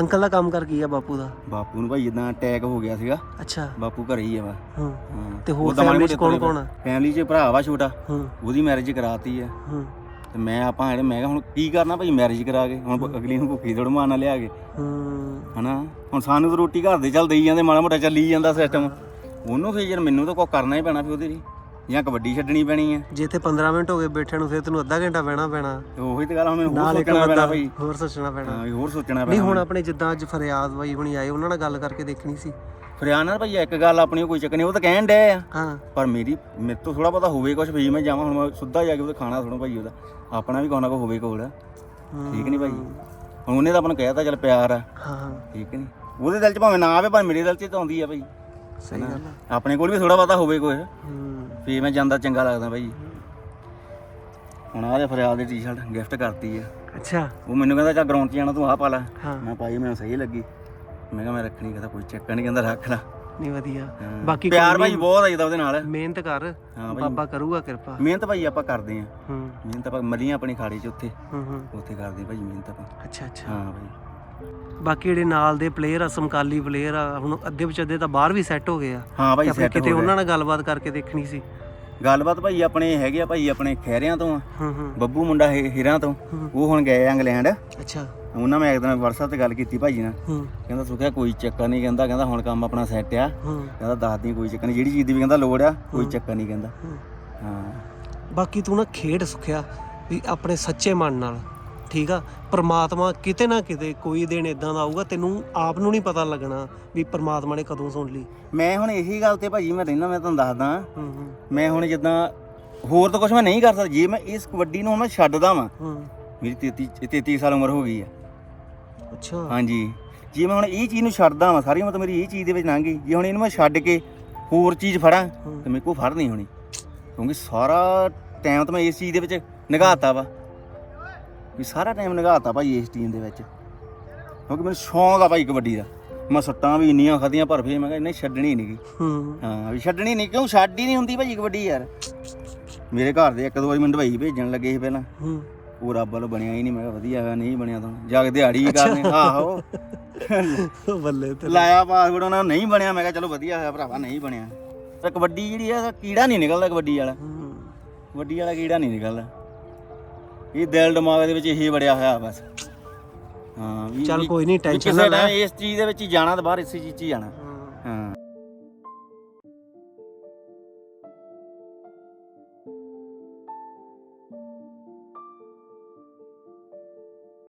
ਅੰਕਲ ਦਾ ਕੰਮ ਕਰ ਕੀ ਆ ਬਾਪੂ ਦਾ? ਬਾਪੂ ਨੂੰ ਭਾਈ ਇਦਾਂ ਅਟੈਕ ਹੋ ਗਿਆ ਸੀਗਾ। ਅੱਛਾ। ਬਾਪੂ ਘਰੇ ਹੀ ਆ ਵਾ ਹੂੰ। ਹਾਂ। ਤੇ ਹੋਰ family 'ਚ ਕੌਣ ਕੌਣ ਆ? ਫੈਮਿਲੀ 'ਚ ਭਰਾ ਵਾ ਛੋਟਾ। ਹੂੰ। ਉਹਦੀ ਮੈਰਿਜ ਕਰਾਤੀ ਆ। ਹੂੰ। ਤੇ ਮੈਂ ਆਪਾਂ ਜਿਹੜੇ ਮੈਂ ਕਿਹਾ ਹੁਣ ਕੀ ਕਰਨਾ ਭਾਈ ਮੈਰਿਜ ਕਰਾ ਕੇ? ਹੁਣ ਅਗਲੀ ਨੂੰ ਭੁੱਖੀ ਥੋੜ ਮਾਰਨਾ ਲਿਆ ਕੇ। ਹੂੰ। ਹਨਾ? ਹੁਣ ਸਾਨੂੰ ਤਾਂ ਰੋਟੀ ਘਰ ਦੇ ਚੱਲ ਦੇਈ ਜਾਂਦੇ ਮਾੜਾ ਮੋਟਾ ਚੱਲੀ ਜਾਂਦਾ ਸਿਸਟਮ ਉਹਨੂੰ ਫੇਰ ਯਾਰ ਮੈਨੂੰ ਤਾਂ ਕੁਛ ਕਰਨਾ ਹੀ ਪੈਣਾ ਫਿਰ ਉਹਦੇ ਲਈ। ਜਾਂ ਕਬੱਡੀ ਛੱਡਣੀ ਪੈਣੀ ਆ। ਜੇ ਇੱਥੇ 15 ਮਿੰਟ ਹੋ ਗਏ ਬੈਠੇ ਨੂੰ ਫਿਰ ਤੈਨੂੰ ਅੱਧਾ ਘੰਟਾ ਬਹਿਣਾ ਪੈਣਾ। ਤੇ ਉਹੀ ਤੇ ਗੱਲ ਹੁਣ ਮੈਨੂੰ ਹੋਰ ਨਾਲ ਇੱਕ ਸੋਚਣਾ ਪੈਣਾ ਬੰਦਾ ਭਾਈ ਹੋਰ ਸੋਚਣਾ ਪੈਣਾ। ਹਾਂ ਵੀ ਹੋਰ ਸੋਚਣਾ ਨਹੀਂ ਪੈਣਾ ਹੁਣ ਆਪਣੇ ਜਿੱਦਾਂ ਅੱਜ ਫਰਿਆਦ ਬਾਈ ਹੁਣੀ ਆਏ ਉਹਨਾਂ ਨਾਲ ਗੱਲ ਕਰਕੇ ਦੇਖਣੀ ਸੀ। ਫਰਿਆਦ ਨਾਲ ਭਾਈ ਇੱਕ ਗੱਲ ਆਪਣੀ ਕੋਈ ਚੱਕ ਨਹੀਂ ਉਹ ਤਾਂ ਕਹਿਣ ਡਏ ਆ। ਹਾਂ। ਪਰ ਮੇਰੀ ਮੇਰੇ ਤੋਂ ਥੋੜਾ ਬਹੁਤਾ ਹੋਵੇ ਕੁਝ ਵੀ ਮੈਂ ਜਾਵਾਂ ਹੁਣ ਮੈਂ ਸਿੱਧਾ ਜਾ ਕੇ ਉਹਦਾ ਖਾਣਾ ਥੋੜਾ ਭਾਈ ਉਹਦਾ। ਆਪਣਾ ਵੀ ਕੋਈ ਨਾ ਕੋਈ ਹੋਵੇ ਕੋਲ। ਠੀਕ ਨਹੀਂ ਭਾਈ। ਹੁਣ ਉਹਨੇ ਤਾਂ ਆਪਾਂ ਨੂੰ ਕਹਿਤਾ ਚੱਲ ਪਿਆਰ ਆ। ਹਾਂ ਹਾਂ। ਠੀਕ ਨਹੀਂ ਉਹਦੇ ਦਿਲ 'ਚ ਭਾਵੇਂ ਨਾ ਆਵੇ ਪਰ ਮੇਰੇ ਦਿਲ 'ਚ ਤਾਂ ਆਉਂਦੀ ਆ ਭਾਈ। ਸਹੀ ਗੱਲ ਆ। ਆਪਣੇ ਕੋਲ ਵੀ ਥੋੜਾ ਬਹੁਤਾ ਹੋਵੇ ਕੁਝ ਹੂੰ। ਫੇਰ ਮੈਂ ਜਾਂਦਾ ਚੰਗਾ ਲੱਗਦਾ ਭਾਈ ਹੁਣ ਆਹ ਦੇ ਫਰਿਆਦ ਦੀ ਟੀ-ਸ਼ਰਟ ਗਿਫਟ ਕਰਤੀ ਆ। ਅੱਛਾ। ਉਹ ਮੈਨੂੰ ਕਹਿੰਦਾ ਚੱਲ ਗਰਾਊਂਡ 'ਚ ਜਾਣਾ ਤੂੰ ਆਹ ਪਾ ਲੈ। ਹਾਂ। ਮੈਂ ਪਾਈ ਮੈਨੂੰ ਸਹੀ ਲੱਗੀ। ਮੈਂ ਕਿਹਾ ਮੈਂ ਰੱਖਣੀ ਕਹਿੰਦਾ ਕੋਈ ਚੱਕਰ ਨਹੀਂ ਕਹਿੰਦਾ ਰੱਖ ਲੈ। ਨਹੀਂ ਵਧੀਆ। ਹਾਂ। ਬਾਕੀ ਪਿਆਰ ਭਾਈ ਬਹੁਤ ਆ ਜਿੱਦਾਂ ਉਹਦੇ ਨਾਲ। ਮਿਹਨਤ ਕਰ। ਹਾਂ ਭਾਈ। ਬਾਬਾ ਕਰੂਗਾ ਕਿਰਪਾ। ਮਿਹਨਤ ਭਾਈ ਆਪਾਂ ਕਰਦੇ ਆ ਹੂੰ। ਮਿਹਨਤ ਆਪਾਂ ਮਲੀਆਂ ਆਪਣੀ ਖਾੜੀ 'ਚ ਉੱਥੇ। ਹੂੰ ਹੂੰ। ਉੱਥੇ ਕਰਦੇ ਭਾਈ ਮਿਹਨਤ ਆਪਾਂ। ਅੱਛਾ ਅੱਛਾ। ਹਾਂ ਭਾਈ। ਬਾਕੀ ਜਿਹੜੇ ਨਾਲ ਦੇ ਪਲੇਅਰ ਆ ਸਮਕਾਲੀ ਪਲੇਅਰ ਆ ਹੁਣ ਅੱਧੇ ਵਿੱਚ ਅੱਧੇ ਤਾਂ ਬਾਹਰ ਵੀ ਸੈੱਟ ਹੋ ਗਏ ਆ। ਹਾਂ ਭਾਈ ਸੈੱਟ ਕਿਤੇ ਉਹਨਾਂ ਨਾਲ ਗੱਲਬਾਤ ਕਰਕੇ ਦੇਖਣੀ ਸੀ। ਗੱਲਬਾਤ ਭਾਈ ਆਪਣੇ ਹੈਗੇ ਆ ਭਾਈ ਆਪਣੇ ਖਹਿਰਿਆਂ ਤੋਂ ਆ। ਹੂੰ ਹੂੰ। ਬੱਬੂ ਮੁੰਡਾ ਹੀਰਾਂ ਤੋਂ। ਉਹ ਹੁਣ ਗਏ ਇੰਗਲੈਂਡ। ਅੱਛਾ। ਉਹਨਾਂ ਮੈਂ ਇੱਕ ਦਿਨ WhatsApp ਤੇ ਗੱਲ ਕੀਤੀ ਭਾਈ ਨਾਲ। ਹੂੰ। ਕਹਿੰਦਾ ਸੁਖਿਆ ਕੋਈ ਚੱਕਰ ਨਹੀਂ ਕਹਿੰਦਾ ਕਹਿੰਦਾ ਹੁਣ ਕੰਮ ਆਪਣਾ ਸੈੱਟ ਆ। ਹੂੰ। ਕਹਿੰਦਾ ਦੱਸਦੀ ਕੋਈ ਚੱਕਰ ਨਹੀਂ ਜਿਹੜੀ ਚੀਜ਼ ਦੀ ਵੀ ਕਹਿੰਦਾ ਲੋੜ ਆ ਕੋਈ ਚੱਕਰ ਨਹੀਂ ਕਹਿੰਦਾ। ਹਾਂ। ਬਾਕੀ ਤੂੰ ਨਾ ਖੇਡ ਸੁਖਿਆ ਵੀ ਆਪਣੇ ਸੱਚੇ ਮਨ ਨਾਲ। ਠੀਕ ਆ? ਪ੍ਰਮਾਤਮਾ ਕਿਤੇ ਨਾ ਕਿਤੇ ਕੋਈ ਦਿਨ ਇਦਾਂ ਦਾ ਆਊਗਾ ਤੈਨੂੰ ਆਪ ਨੂੰ ਨਹੀਂ ਪਤਾ ਲੱਗਣਾ ਵੀ ਪ੍ਰਮਾਤਮਾ ਨੇ ਕਦੋਂ ਸੁਣ ਲਈ। ਮੈਂ ਹੁਣ ਇਹੀ ਗੱਲ ਤੇ ਭਾਜੀ ਮੈਂ ਰਹਿਣਾ ਮੈਂ ਤੁਹਾਨੂੰ ਦੱਸਦਾ। ਹੂੰ ਹੂੰ। ਮੈਂ ਹੁਣ ਜਿੱਦਾਂ ਹੋਰ ਤਾਂ ਕੁਝ ਮੈਂ ਨਹੀਂ ਕਰ ਸਕਦਾ ਜੇ ਮੈਂ ਇਸ ਕਬੱਡੀ ਨੂੰ ਹੁਣ ਮੈਂ ਛੱਡਦਾ ਵਾਂ। ਹੂੰ। ਮੇਰੀ 33 33 ਸਾਲ ਉਮਰ ਹੋ ਗਈ ਆ। ਅੱਛਾ। ਹਾਂਜੀ। ਜੇ ਮੈਂ ਹੁਣ ਇਹ ਚੀਜ਼ ਨੂੰ ਛੱਡਦਾ ਵਾਂ ਸਾਰੀ ਉਮਰ ਤਾਂ ਮੇਰੀ ਇਹ ਚੀਜ਼ ਦੇ ਵਿੱਚ ਲੰਘ ਗਈ। ਜੇ ਹੁਣ ਇਹਨੂੰ ਮੈਂ ਛੱਡ ਕੇ ਹੋਰ ਚੀਜ਼ ਫੜਾਂ। ਤੇ ਮੇਰੇ ਕੋਲ ਫੜ ਨਹੀਂ ਹੋਣੀ। ਕਿਉਂਕਿ ਸਾਰਾ ਟਾਈਮ ਤਾਂ ਮੈਂ ਇਸ ਚੀਜ਼ ਦੇ ਵਿੱਚ ਨਿਗਾਹਤਾ ਵਾ। ਵੀ ਸਾਰਾ ਟਾਈਮ ਨਿਗਾਹਤਾ ਭਾਈ ਇਸ ਟੀਮ ਦੇ ਵਿੱਚ। ਕਿਉਂਕਿ ਮੈਨੂੰ ਸ਼ੌਂਕ ਆ ਭਾਈ ਕਬੱਡੀ ਦਾ। ਮੈਂ ਸੱਟਾਂ ਵੀ ਇੰਨੀਆਂ ਖਾਧੀਆਂ ਪਰ ਫੇਰ ਮੈਂ ਕਿਹਾ ਨਹੀਂ ਛੱਡਣੀ ਨਹੀਂਗੀ ਹੂੰ। ਹਾਂ ਵੀ ਛੱਡਣੀ ਨਹੀਂ ਕਿਉਂ ਛੱਡ ਹੀ ਨਹੀਂ ਹੁੰਦੀ ਭਾਜੀ ਕਬੱਡੀ ਯਾਰ। ਮੇਰੇ ਘਰ ਦੇ ਇੱਕ ਦੋ ਵਾਰੀ ਮੈਨੂੰ ਦੁਬਈ ਭੇਜਣ ਲੱਗੇ ਸੀ ਪਹਿਲਾਂ। ਹੂੰ। ਉਹ ਰੱਬ ਵੱਲੋਂ ਬਣਿਆ ਹੀ ਨਹੀਂ ਮੈਂ ਕਿਹਾ ਵਧੀਆ ਹੋਇਆ ਨਹੀਂ ਬਣਿਆ ਤਾਂ। ਜਾ ਕੇ ਦਿਹਾੜੀ ਹੀ ਕਰਨੀ ਆਹੋ। ਬੱਲੇ ਤੇ ਲਾਇਆ ਪਾਸਪੋਰਟ ਉਹਨਾਂ ਨੂੰ ਨਹੀਂ ਬਣਿਆ ਮੈਂ ਕਿਹਾ ਚਲੋ ਵਧੀਆ ਹੋਇਆ ਭਰਾਵਾ ਨਹੀਂ ਬਣਿਆ। ਤੇ ਕਬੱਡੀ ਜਿਹੜੀ ਆ ਕੀੜਾ ਨਹੀਂ ਨਿਕਲਦਾ ਕਬੱਡੀ ਵਾਲਾ। ਕਬੱਡੀ ਵਾਲਾ ਕੀੜਾ ਨਹੀਂ ਨਿਕਲਦਾ। ਇਹ ਦਿਲ ਦਿਮਾਗ ਦੇ ਵਿੱਚ ਇਹੀ ਵੜਿਆ ਹੋਇਆ ਬਸ। ਹਾਂ ਵੀ ਚੱਲ ਵੀ- ਕੋਈ ਨਹੀਂ ਵੀ ਕਿਸੇ ਨਾ ਲੈ। ਇਸ ਚੀਜ਼ ਦੇ ਵਿੱਚ ਹੀ ਜਾਣਾ ਤੇ ਬਾਹਰ ਇਸੇ ਚੀਜ਼ 'ਚ ਹੀ ਜਾਣਾ।